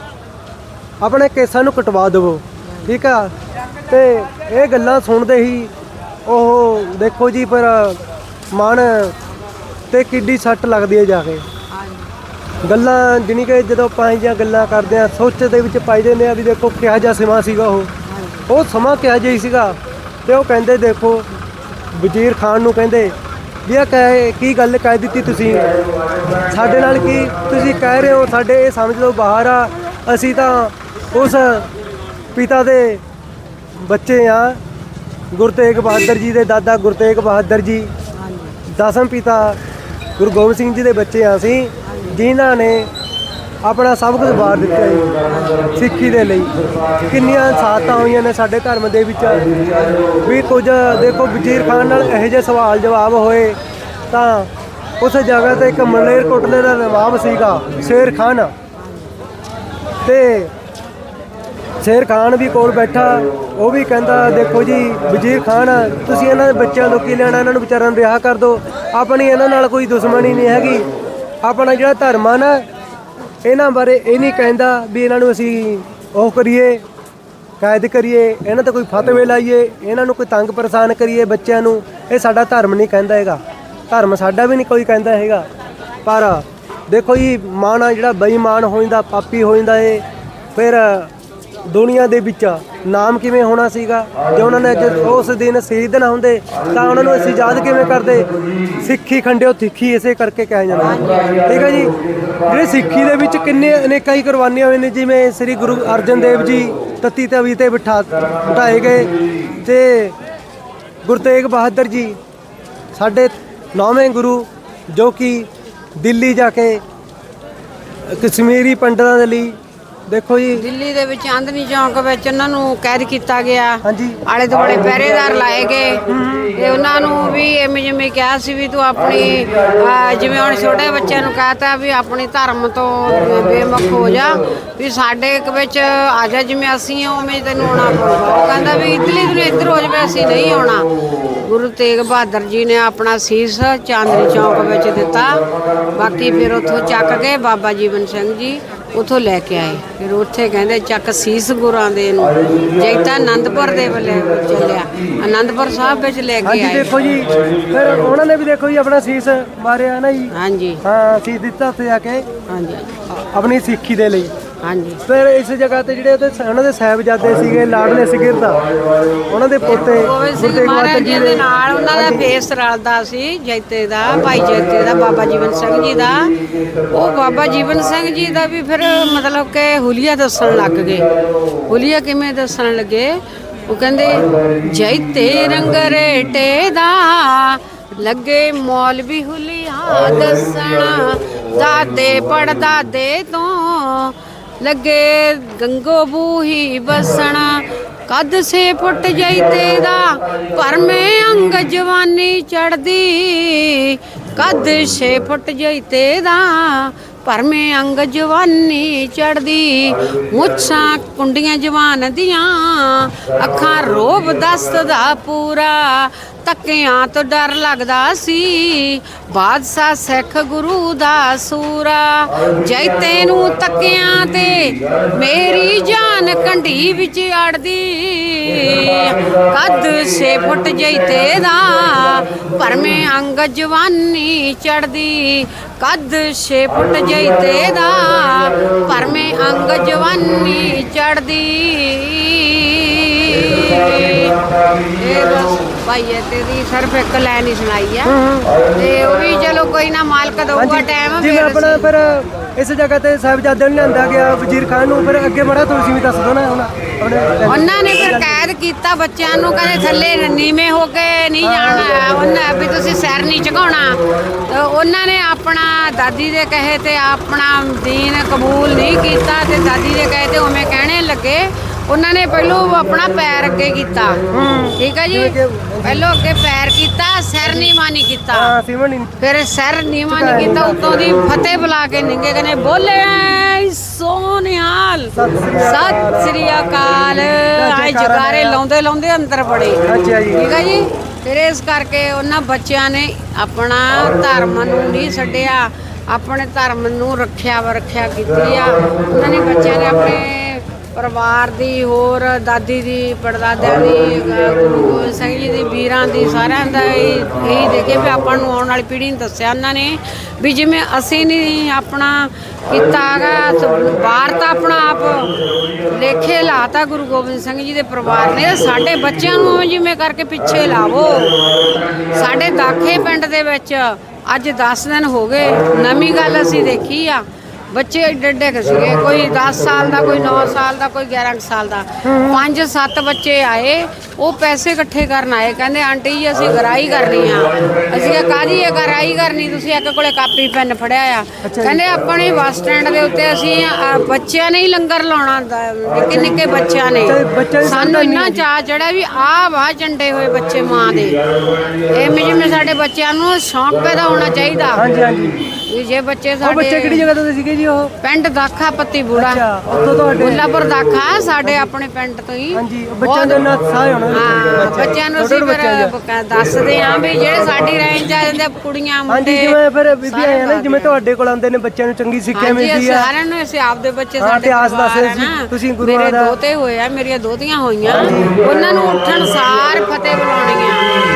ਆਪਣੇ ਕੇਸਾਂ ਨੂੰ ਕਟਵਾ ਦੇਵੋ ਠੀਕ ਆ? ਤੇ ਇਹ ਗੱਲਾਂ ਸੁਣਦੇ ਹੀ ਉਹ ਦੇਖੋ ਜੀ ਪਰ ਮਨ ਤੇ ਕਿੱਡੀ ਸੱਟ ਲੱਗਦੀ ਹੈ ਜਾ ਕੇ। ਗੱਲਾਂ ਜਿਨੀ ਕਿ ਜਦੋਂ ਆਪਾਂ ਇਹ ਜਿਹੀਆਂ ਗੱਲਾਂ ਕਰਦੇ ਆ ਸੋਚ ਦੇ ਵਿੱਚ ਪਾਈ ਦਿੰਦੇ ਆ ਵੀ ਦੇਖੋ ਕਿਹਾ ਜਿਹਾ ਸਮਾਂ ਸੀਗਾ ਉਹ। ਉਹ ਸਮਾਂ ਕਿਹਾ ਜਿਹਾ ਹੀ ਸੀਗਾ? ਤੇ ਉਹ ਕਹਿੰਦੇ ਦੇਖੋ ਵਜ਼ੀਰ ਖਾਨ ਨੂੰ ਕਹਿੰਦੇ ਵੀ ਇਹ ਕਹਿ ਕੀ ਗੱਲ ਕਹਿ ਦਿੱਤੀ ਤੁਸੀਂ? ਸਾਡੇ ਨਾਲ ਕੀ ਤੁਸੀਂ ਕਹਿ ਰਹੇ ਹੋ? ਸਾਡੇ ਇਹ ਸਮਝ ਲਓ ਬਾਹਰ ਆ। ਅਸੀਂ ਤਾਂ ਉਸ ਪਿਤਾ ਦੇ ਬੱਚੇ ਆ। ਗੁਰੂ ਤੇਗ ਬਹਾਦਰ ਜੀ ਦੇ ਦਾਦਾ ਗੁਰੂ ਤੇਗ ਬਹਾਦਰ ਜੀ। ਦਸਮ ਪਿਤਾ ਗੁਰੂ ਗੋਬਿੰਦ ਸਿੰਘ ਜੀ ਦੇ ਬੱਚੇ ਆ ਅਸੀਂ। ਜਿਨ੍ਹਾਂ ਨੇ ਆਪਣਾ ਸਭ ਕੁਝ ਵਾਰ ਦਿੱਤਾ ਜੀ, ਸਿੱਖੀ ਦੇ ਲਈ। ਕਿੰਨੀਆਂ ਸਾਥਾਂ ਹੋਈਆਂ ਨੇ ਸਾਡੇ ਧਰਮ ਦੇ ਵਿੱਚ। ਵੀ ਕੁਝ, ਦੇਖੋ, ਵਜ਼ੀਰ ਖਾਨ ਨਾਲ ਇਹੋ ਜਿਹੇ ਸਵਾਲ ਜਵਾਬ ਹੋਏ, ਤਾਂ ਉਸ ਜਗ੍ਹਾ ਤੇ ਇੱਕ ਮਲੇਰ ਕੋਟਲੇ ਦਾ ਨਵਾਬ ਸੀਗਾ, ਸ਼ੇਰ ਖਾਨ। ਤੇ ਸ਼ੇਰ ਖਾਨ ਵੀ ਕੋਲ ਬੈਠਾ, ਉਹ ਵੀ ਕਹਿੰਦਾ, ਦੇਖੋ ਜੀ, ਵਜ਼ੀਰ ਖਾਨ, ਤੁਸੀਂ ਇਹਨਾਂ ਦੇ ਬੱਚਿਆਂ ਤੋਂ ਕੀ ਲੈਣਾ? ਇਹਨਾਂ ਨੂੰ ਵਿਚਾਰਾਂ ਨੂੰ ਰਿਹਾ ਕਰ ਦਿਓ। ਆਪਣੀ ਇਹਨਾਂ ਨਾਲ ਕੋਈ ਦੁਸ਼ਮਣੀ ਨਹੀਂ ਹੈਗੀ। ਆਪਣਾ ਜਿਹੜਾ ਧਰਮ ਆ ਨਾ ਇਹਨਾਂ ਬਾਰੇ ਇਹ ਨਹੀਂ ਕਹਿੰਦਾ ਵੀ ਇਹਨਾਂ ਨੂੰ ਅਸੀਂ ਉਹ ਕਰੀਏ ਕਾਇਦ ਕਰੀਏ, ਇਹਨਾਂ ਤੇ ਕੋਈ ਫਤਵੇ ਲਾਈਏ, ਇਹਨਾਂ ਨੂੰ ਕੋਈ ਤੰਗ ਪਰੇਸ਼ਾਨ ਕਰੀਏ ਬੱਚਿਆਂ ਨੂੰ, ਇਹ ਸਾਡਾ ਧਰਮ ਨਹੀਂ ਕਹਿੰਦਾ ਹੈਗਾ। ਧਰਮ ਸਾਡਾ ਵੀ ਨਹੀਂ ਕੋਈ ਕਹਿੰਦਾ ਹੈਗਾ। ਪਰ ਦੇਖੋ ਜੀ, ਮਾਣਾ ਜਿਹੜਾ ਬੇਈਮਾਨ ਹੋ ਜਾਂਦਾ, ਪਾਪੀ ਹੋ ਜਾਂਦਾ ਏ ਫਿਰ ਦੁਨੀਆ ਦੇ ਵਿੱਚ ਨਾਮ ਕਿਵੇਂ ਹੋਣਾ ਸੀਗਾ? ਜੇ ਉਹਨਾਂ ਨੇ ਉਸ ਦਿਨ ਸ਼ਹੀਦ ਨਾ ਹੁੰਦੇ, ਤਾਂ ਉਹਨਾਂ ਨੂੰ ਅਸੀਂ ਯਾਦ ਕਿਵੇਂ ਕਰਦੇ? ਸਿੱਖੀ ਖੰਡਿਓ ਤਿੱਖੀ ਇਸੇ ਕਰਕੇ ਕਿਹਾ ਜਾਂਦਾ ਠੀਕ ਹੈ ਜੀ? ਜਿਹੜੇ ਸਿੱਖੀ ਦੇ ਵਿੱਚ ਕਿੰਨੇ ਅਨੇਕਾਂ ਹੀ ਕੁਰਬਾਨੀਆਂ ਹੋਈਆਂ ਨੇ, ਜਿਵੇਂ ਸ੍ਰੀ ਗੁਰੂ ਅਰਜਨ ਦੇਵ ਜੀ ਤਤੀ ਤਵੀ ਤੇ ਬਿਠਾ ਬਿਠਾਏ ਗਏ ਤੇ ਗੁਰੂ ਤੇਗ ਬਹਾਦਰ ਜੀ, ਸਾਡੇ ਨੌਵੇਂ ਗੁਰੂ ਜੋ ਕਿ ਦਿੱਲੀ ਜਾ ਕੇ ਕਸ਼ਮੀਰੀ ਪੰਡਤਾਂ ਦੇ ਲਈ ਦੇਖੋ ਜੀ। ਦਿੱਲੀ ਦੇ ਵਿੱਚ ਚਾਂਦਨੀ ਚੌਂਕ ਵਿੱਚ ਉਹਨਾਂ ਨੂੰ ਕੈਦ ਕੀਤਾ ਗਿਆ। ਹਾਂਜੀ। ਆਲੇ ਦੁਆਲੇ ਪਹਿਰੇਦਾਰ ਲਾਏ ਗਏ। ਤੇ ਉਹਨਾਂ ਨੂੰ ਵੀ ਐਵੇਂ ਜਿਵੇਂ ਕਿਹਾ ਸੀ ਵੀ ਤੂੰ ਆਪਣੀ ਅਹ, ਜਿਵੇਂ ਹੁਣ ਛੋਟੇ ਬੱਚਿਆਂ ਨੂੰ ਕਹਤਾ ਵੀ ਆਪਣੀ ਧਰਮ ਤੋਂ ਬੇਮੁਖ ਹੋ ਜਾ ਵੀ ਸਾਡੇ ਇੱਕ ਵਿੱਚ ਆ ਜਾ ਜਿਵੇਂ ਅਸੀਂ ਆ ਉਵੇਂ ਤੈਨੂੰ ਆਉਣਾ ਪਊਗਾ। ਉਹ ਕਹਿੰਦਾ ਵੀ ਇਤਲੀ ਤੂੰ ਇੱਧਰ ਹੋ ਜਾਵੇ ਅਸੀਂ ਨਹੀਂ ਆਉਣਾ। ਗੁਰੂ ਤੇਗ ਬਹਾਦਰ ਜੀ ਨੇ ਆਪਣਾ ਸੀਸ ਚਾਂਦਨੀ ਚੌਂਕ ਵਿੱਚ ਦਿੱਤਾ। ਬਾਕੀ ਫਿਰ ਉੱਥੋਂ ਚੱਕ ਕੇ ਬਾਬਾ ਜੀਵਨ ਸਿੰਘ ਜੀ ਉਥੋਂ ਲੈ ਕੇ ਆਏ। ਫਿਰ ਉੱਥੇ ਕਹਿੰਦੇ ਚੱਕ ਸੀਸ ਗੁਰਾਂ ਦੇ ਨੂੰ। ਜੈਤਾ ਆਨੰਦਪੁਰ ਦੇ ਵੱਲੇ ਚੱਲਿਆ। ਆਨੰਦਪੁਰ ਸਾਹਿਬ ਵਿੱਚ ਲੈ ਕੇ ਹਾਂਜੀ ਆਏ। ਦੇਖੋ ਜੀ ਫਿਰ ਉਹਨਾਂ ਨੇ ਵੀ ਦੇਖੋ ਜੀ ਆਪਣਾ ਸੀਸ ਮਾਰਿਆ ਨਾ ਜੀ। ਹਾਂਜੀ। ਹਾਂ ਸੀਸ ਦਿੱਤਾ ਉੱਥੇ ਜਾ ਕੇ। ਹਾਂਜੀ। ਆਪਣੀ ਸਿੱਖੀ ਦੇ ਲਈ। ਹਾਂਜੀ। ਫਿਰ ਇਸ ਜਗ੍ਹਾ ਤੇ ਜਿਹੜੇ ਉਹਦੇ ਉਹਨਾਂ ਦੇ ਸਾਹਿਬਜ਼ਾਦੇ ਸੀਗੇ ਲਾਡਲੇ ਸਿਗਰਦਾ ਉਹਨਾਂ ਦੇ ਪੋਤੇ ਗੋਬਿੰਦ ਸਿੰਘ ਮਹਾਰਾਜ ਜੀ ਦੇ ਨਾਲ ਉਹਨਾਂ ਦਾ ਫੇਸ ਰਲਦਾ ਸੀ ਜੈਤੇ ਦਾ ਭਾਈ ਜੈਤੇ ਦਾ ਬਾਬਾ ਜੀਵਨ ਸਿੰਘ ਜੀ ਦਾ। ਉਹ ਬਾਬਾ ਜੀਵਨ ਸਿੰਘ ਜੀ ਦਾ ਵੀ ਫਿਰ ਮਤਲਬ ਕਿ ਹੁਲੀਆ ਦੱਸਣ ਲੱਗ ਗਏ। ਹੁਲੀਆ ਕਿਵੇਂ ਦੱਸਣ ਲੱਗੇ? ਉਹ ਕਹਿੰਦੇ ਜੈਤੇ ਰੰਗ ਰੇਟੇ ਦਾ ਲੱਗੇ ਮੌਲਵੀ ਹੁਲੀਆ ਦੱਸਣਾ। ਦਾਦੇ ਪੜਦਾਦੇ ਤੋਂ ਲੱਗੇ ਗੰਗੋ ਬੂਹੀ ਬਸਣਾ ਕਦ ਸੇ ਫੁੱਟ ਜੈਤੇ ਦਾ ਪਰਮੇ ਅੰਗ ਜਵਾਨੀ ਚੜਦੀ। ਕਦ ਸੇ ਫੁੱਟ ਜੈਤੇ ਦਾ ਪਰਮੇ ਅੰਗ ਜਵਾਨੀ ਚੜਦੀ। ਮੁੱਛਾਂ ਕੁੰਡੀਆਂ ਜਵਾਨ ਦੀਆਂ, ਅੱਖਾਂ ਰੋਬ ਦਸਤ ਦਾ ਪੂਰਾ। ਤੱਕਿਆਂ ਤੋਂ ਡਰ ਲੱਗਦਾ ਸੀ। ਬਾਦਸ਼ਾਹ ਸਿੱਖ ਗੁਰੂ ਦਾ ਸੂਰਾ ਜੈ ਤੈਨੂੰ ਤੱਕਿਆਂ ਤੇ ਮੇਰੀ ਜਾਨ ਕੰਢੀ ਵਿੱਚ ਅੜਦੀ ਕੱਦ ਛੇ ਫੁੱਟ ਜੈਤੇ ਦਾ, ਪਰਮੇ ਅੰਗ ਜਵਾਨੀ ਚੜਦੀ ਕੱਦ ਛੇ ਫੁੱਟ ਜੈਤੇ ਦਾ, ਪਰਮੇ ਅੰਗ ਜਵਾਨੀ ਚੜਦੀ ਇਹ ਬਸ ਭਾਈ ਇਹ ਤੇਰੀ ਸਿਰਫ ਇੱਕ ਲਾਈਨ ਹੀ ਸੁਣਾਈ ਆ। ਤੇ ਉਹ ਵੀ ਚਲੋ ਕੋਈ ਨਾ ਮਾਲਕ ਦਊਗਾ ਟਾਈਮ ਜਿਵੇਂ ਫਿਰ ਆਪਣਾ ਫਿਰ ਇਸ ਜਗ੍ਹਾ ਤੇ ਸਾਹਿਬਜ਼ਾਦੇ ਨੂੰ ਲਿਆਂਦਾ ਗਿਆ ਵਜ਼ੀਰ ਖਾਨ ਨੂੰ ਫਿਰ ਅੱਗੇ ਬੜਾ ਤੁਸੀਂ ਵੀ ਦੱਸ ਦਿਓ ਨਾ ਹੁਣ ਆਪਣੇ ਉਹਨਾਂ ਨੇ ਫਿਰ ਕੈਦ ਕੀਤਾ ਬੱਚਿਆਂ ਨੂੰ ਕਹਿੰਦੇ ਥੱਲੇ ਨੀਵੇਂ ਹੋ ਕੇ ਨਹੀਂ ਜਾਣਾ। ਉਹਨਾਂ ਵੀ ਤੁਸੀਂ ਸਿਰ ਨਹੀਂ ਝੁਕਾਉਣਾ। ਤੇ ਉਹਨਾਂ ਨੇ ਆਪਣਾ ਦਾਦੀ ਦੇ ਕਹੇ ਤੇ ਆਪਣਾ ਦੀਨ ਕਬੂਲ ਨਹੀਂ ਕੀਤਾ ਤੇ ਦਾਦੀ ਦੇ ਕਹੇ ਤੇ ਉਵੇਂ ਕਹਿਣੇ ਲੱਗੇ। ਉਹਨਾਂ ਨੇ ਪਹਿਲੋਂ ਆਪਣਾ ਪੈਰ ਅੱਗੇ ਕੀਤਾ। ਠੀਕ ਹੈ ਜੀ? ਪਹਿਲੋਂ ਅੱਗੇ ਪੈਰ ਕੀਤਾ ਸਿਰ ਨੀਵਾਂ ਨਹੀਂ ਕੀਤਾ। ਹਾਂ ਫਿਰ ਸਿਰ ਨੀਵਾਂ ਨਹੀਂ ਕੀਤਾ ਉਤੋਂ ਦੀ ਫਤਿਹ ਬੁਲਾ ਕੇ ਨਿੰਗੇ ਕਹਿੰਦੇ ਬੋਲੇ ਸੋਨਿਆਲ ਸਤਿ ਸ੍ਰੀ ਅਕਾਲ। ਆਏ ਜਗਾਰੇ ਲਾਉਂਦੇ ਲਾਉਂਦੇ ਅੰਦਰ ਬੜੇ। ਅੱਛਾ ਜੀ ਠੀਕ ਹੈ ਜੀ? ਫਿਰ ਇਸ ਕਰਕੇ ਉਹਨਾਂ ਬੱਚਿਆਂ ਨੇ ਆਪਣਾ ਧਰਮ ਨੂੰ ਨਹੀਂ ਛੱਡਿਆ ਆਪਣੇ ਧਰਮ ਨੂੰ ਰੱਖਿਆ ਵਾ ਰੱਖਿਆ ਕੀਤੀ ਆ। ਉਹਨਾਂ ਨੇ ਬੱਚਿਆਂ ਨੇ ਆਪਣੇ ਪਰਿਵਾਰ ਦੀ ਹੋਰ ਦਾਦੀ ਦੀ ਪੜਦਾਦਿਆਂ ਦੀ ਗੁਰੂ ਗੋਬਿੰਦ ਸਿੰਘ ਜੀ ਦੀ ਵੀਰਾਂ ਦੀ ਸਾਰਿਆਂ ਦਾ ਇਹ ਇਹੀ ਦੇਖੇ ਵੀ ਆਪਾਂ ਨੂੰ ਆਉਣ ਵਾਲੀ ਪੀੜ੍ਹੀ ਨੂੰ ਦੱਸਿਆ ਉਹਨਾਂ ਨੇ ਵੀ ਜਿਵੇਂ ਅਸੀਂ ਨਹੀਂ ਆਪਣਾ ਕੀਤਾ ਹੈਗਾ ਬਾਹਰ ਤਾਂ ਆਪਣਾ ਆਪ ਲੇਖੇ ਲਾਤਾ ਗੁਰੂ ਗੋਬਿੰਦ ਸਿੰਘ ਜੀ ਦੇ ਪਰਿਵਾਰ ਨੇ ਸਾਡੇ ਬੱਚਿਆਂ ਨੂੰ ਜਿਵੇਂ ਕਰਕੇ ਪਿੱਛੇ ਲਾਵੋ। ਸਾਡੇ ਦਾਖੇ ਪਿੰਡ ਦੇ ਵਿੱਚ ਅੱਜ 10 ਦਿਨ ਹੋ ਗਏ ਨਵੀਂ ਗੱਲ ਅਸੀਂ ਦੇਖੀ ਆ। ਬੱਚੇ ਏਡੇ ਏਡੇ ਕੁ ਸੀਗੇ ਕੋਈ 10 ਸਾਲ ਦਾ ਕੋਈ 9 ਸਾਲ ਦਾ ਕੋਈ 11 ਕੁ ਸਾਲ ਦਾ। ਪੰਜ ਸੱਤ ਬੱਚੇ ਆਏ ਉਹ ਪੈਸੇ ਇਕੱਠੇ ਕਰਨ ਆਏ ਕਹਿੰਦੇ ਆਂਟੀ ਜੀ ਅਸੀਂ ਗਰਾਈ ਕਰਨੀ ਆ। ਅਸੀਂ ਕਿਹਾ ਕਾਹਦੀ ਹੈ ਗਰਾਈ ਕਰਨੀ? ਤੁਸੀਂ ਇੱਕ ਕੋਲੇ ਕਾਪੀ ਪੈਨ ਫੜਿਆ ਆ। ਕਹਿੰਦੇ ਆਪਣੇ ਬੱਸ ਸਟੈਂਡ ਦੇ ਉੱਤੇ ਅਸੀਂ ਅ, ਬੱਚਿਆਂ ਨੇ ਹੀ ਲੰਗਰ ਲਾਉਣਾ ਨਿੱਕੇ ਨਿੱਕੇ ਬੱਚਿਆਂ ਨੇ। ਸਾਨੂੰ ਇੰਨਾ ਚਾਅ ਚੜਿਆ ਵੀ ਆਹ ਵਾ ਚੰਡੇ ਹੋਏ ਬੱਚੇ ਮਾਂ ਦੇ। ਇਹ ਜਿਵੇਂ ਸਾਡੇ ਬੱਚਿਆਂ ਨੂੰ ਸ਼ੌਂਕ ਪੈਦਾ ਹੋਣਾ ਚਾਹੀਦਾ। ਹਾਂਜੀ ਹਾਂਜੀ। ਵੀ ਜੇ ਬੱਚੇ ਉਹ ਬੱਚੇ ਕਿਹੜੀ ਸਾਡੇ ਜਗ੍ਹਾ ਤੋਂ ਸੀਗੇ ਜੀ ਉਹ? ਪਿੰਡ ਦਾਖਾ ਪੱਤੀ ਬੂੜਾ ਅੱਛਾ ਉੱਥੋਂ ਤੁਹਾਡੇ ਮੁੱਲਾਪੁਰ ਦਾਖਾ ਸਾਡੇ ਆਪਣੇ ਪਿੰਡ ਤੋਂ ਹੀ। ਹਾਂਜੀ ਉਹ ਬੱਚਿਆਂ ਦੇ ਨਾਲ ਸਾਹ ਹੋਣਾ ਹਾਂ ਬੱਚਿਆਂ ਨੂੰ ਅਸੀਂ ਦਾ। ਦੱਸਦੇ ਆਂ ਵੀ ਜਿਹੜੇ ਸਾਡੀ ਰੇਂਜ ਆ ਜਾਂਦੇ ਕੁੜੀਆਂ ਹਾਂਜੀ ਮੁੰਡੇ ਜਿਵੇਂ ਫਿਰ ਬੀਬੀ ਸਾਰੇ ਆਏ ਨਾ ਜਿਵੇਂ ਤੁਹਾਡੇ ਕੋਲ ਆਉਂਦੇ ਨੇ ਬੱਚਿਆਂ ਨੂੰ ਚੰਗੀ ਸਿੱਖਿਆ ਹਾਂਜੀ ਮਿਲਦੀ ਅਸੀਂ ਆ। ਸਾਰਿਆਂ ਨੂੰ ਅਸੀਂ ਆਪਦੇ ਬੱਚੇ ਹਾਂ, ਸਾਡੇ ਇਤਿਹਾਸ ਪਰਿਵਾਰ ਦੱਸਦੇ ਆ ਸੀ, ਨਾ। ਤੁਸੀਂ ਗੁਰੂਆਂ ਮੇਰੇ ਦਾ- ਦੋਤੇ ਹੋਏ ਆ ਮੇਰੀਆਂ ਦੋਤੀਆਂ ਹੋਈਆਂ। ਉਹਨਾਂ ਨੂੰ ਉੱਠਣ ਸਾਰ ਫਤਿਹ ਬੁਲਾਉਣੀਆਂ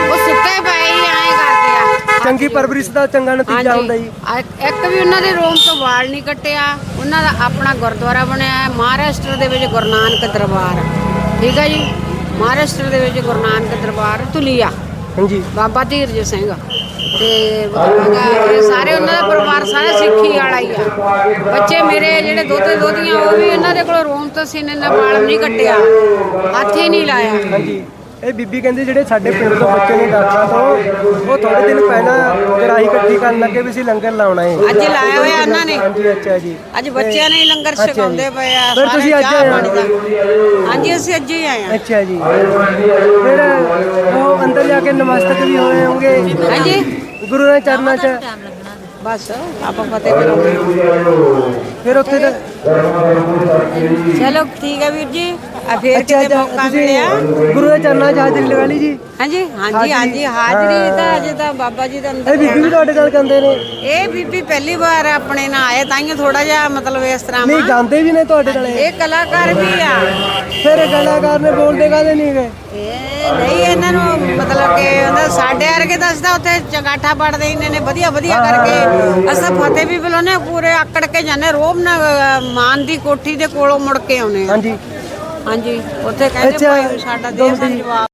ਉਹ ਸੁੱਤੇ ਪਏ ਹੀ ਐਂ ਚੰਗੀ ਪਰਵਰਿਸ਼ ਦਾ ਚੰਗਾ ਨਤੀਜਾ ਹੁੰਦਾ ਜੀ। ਇੱਕ ਵੀ ਉਹਨਾਂ ਦੇ ਰੋਮ ਤੋਂ ਵਾਲ ਨਹੀਂ ਕੱਟਿਆ ਉਹਨਾਂ ਦਾ ਆਪਣਾ ਗੁਰਦੁਆਰਾ ਬਣਿਆ ਹੈ ਮਹਾਰਾਸ਼ਟਰ ਦੇ ਵਿੱਚ ਗੁਰੂ ਨਾਨਕ ਦਰਬਾਰ ਠੀਕ ਹੈ ਜੀ? ਮਹਾਰਾਸ਼ਟਰ ਦੇ ਵਿੱਚ ਗੁਰੂ ਨਾਨਕ ਦਰਬਾਰ ਤੁਲੀਆ ਹਾਂਜੀ। ਬਾਬਾ ਧੀਰਜ ਸਿੰਘ। ਤੇ ਇਹ ਸਾਰੇ ਉਹਨਾਂ ਦਾ ਪਰਿਵਾਰ ਸਾਰਾ ਸਿੱਖੀ ਵਾਲਾ ਹੀ ਆ। ਬੱਚੇ ਮੇਰੇ ਜਿਹੜੇ ਦੋਤੇ ਦੋਤੀਆਂ ਉਹ ਵੀ ਇਹਨਾਂ ਦੇ ਕੋਲ ਰੋਮ ਤੋਂ ਸੀਨੇ ਨਾਲ ਵਾਲ ਨਹੀਂ ਕੱਟਿਆ। ਹੱਥ ਹੀ ਨਹੀਂ ਲਾਇਆ। ਹਾਂਜੀ। ਇਹ ਬੀਬੀ ਕਹਿੰਦੇ ਜਿਹੜੇ ਸਾਡੇ ਪਿੰਡ ਤੋਂ ਬੱਚੇ ਨੇ ਦਾਖਲਾ ਤੋਂ ਉਹ ਥੋੜੇ ਦਿਨ ਪਹਿਲਾਂ ਗਰਾਈ ਇਕੱਠੀ ਕਰਨ ਲੱਗੇ ਵੀ ਅਸੀਂ ਲੰਗਰ ਲਾਉਣਾ ਹੈ ਅੱਜ ਲਾਇਆ ਹੋਇਆ ਉਹਨਾਂ ਨੇ? ਹਾਂਜੀ ਅੱਛਾ ਜੀ। ਅੱਜ ਬੱਚਿਆਂ ਨੇ ਲੰਗਰ। ਛਕਾਉਂਦੇ ਪਏ ਆ ਫਿਰ ਤੁਸੀਂ ਅੱਜ ਆਏ ਹੋ? ਹਾਂਜੀ ਅਸੀਂ ਅੱਜ ਹੀ ਆਏ ਆ ਅੱਛਾ ਜੀ। ਫਿਰ ਉਹ ਅੰਦਰ ਜਾ ਕੇ ਨਮਸਤਕ ਵੀ ਹੋਏ ਹੋਣਗੇ। ਹਾਂਜੀ। ਗੁਰੂ ਦੇ ਚਰਨਾਂ 'ਚ। ਬਸ ਆਪਾਂ ਫਤਿਹ ਕਰਾਂਗੇ ਫਿਰ ਉੱਥੇ ਤਾਂ ਚਲੋ ਠੀਕ ਹੈ ਵੀਰ ਜੀ। ਆ ਫੇਰ ਅੱਛਾ ਕਿਤੇ ਅੱਛਾ, ਮੌਕਾ ਤੁਸੀਂ ਮਿਲਿਆ? ਗੁਰੂ ਦੇ ਚਰਨਾਂ 'ਚ ਹਾਜ਼ਰੀ ਲਗਾ ਲਈ ਜੀ? ਹਾਂਜੀ ਹਾਂਜੀ ਹਾਜ਼ਰੀ। ਹਾਂਜੀ ਹਾਜ਼ਰੀ ਤਾਂ ਅਜੇ ਤਾਂ ਬਾਬਾ ਜੀ ਦੇ ਅੰਦਰ ਇਹ ਬੀਬੀ ਵੀ ਰਹਿਣਾ। ਤੁਹਾਡੇ ਨਾਲ ਕਹਿੰਦੇ ਨੇ? ਇਹ ਬੀਬੀ ਪਹਿਲੀ ਵਾਰ ਆਪਣੇ ਨਾਲ ਆਏ ਤਾਈਓ ਥੋੜਾ ਜਿਹਾ ਮਤਲਬ ਇਸ ਤਰ੍ਹਾਂ ਨਹੀਂ ਵਾ। ਗਾਉਂਦੇ ਵੀ ਨੇ ਤੁਹਾਡੇ ਨਾਲ ਇਹ। ਇਹ ਕਲਾਕਾਰ ਵੀ ਆ। ਫਿਰ ਇਹ ਕਲਾਕਾਰ ਨੇ ਬੋਲਦੇ ਕਾਹਦੇ ਨਹੀਂ ਗਏ ਇਹ ਨਹੀਂ ਇਹਨਾਂ ਨੂੰ ਮਤਲਬ ਕਿ ਉਹਦਾ ਸਾਡੇ ਵਰਗੇ ਦੱਸਦਾ ਉੱਥੇ ਚੰਗਾਠਾ ਪੜਦੇ ਇਹਨੇ ਨੇ ਵਧੀਆ ਵਧੀਆ ਕਰਕੇ ਅਸਾਂ ਫਤਿਹ ਵੀ ਬੁਲਾਉਂਦੇ ਹਾਂ, ਪੂਰੇ ਆਕੜ ਕੇ ਜਾਂਦੇ ਰੋਬ ਨਾ ਅ, ਮਾਨ ਦੀ ਕੋਠੀ ਦੇ ਕੋਲੋਂ ਮੁੜ ਕੇ ਆਉਨੇ ਹਾਂਜੀ। ਹਾਂਜੀ ਉੱਥੇ ਕਹਿੰਦੇ ਭਾਈ ਸਾਡਾ ਦੇ ਗਾਉਂਦੀ। ਜਵਾਬ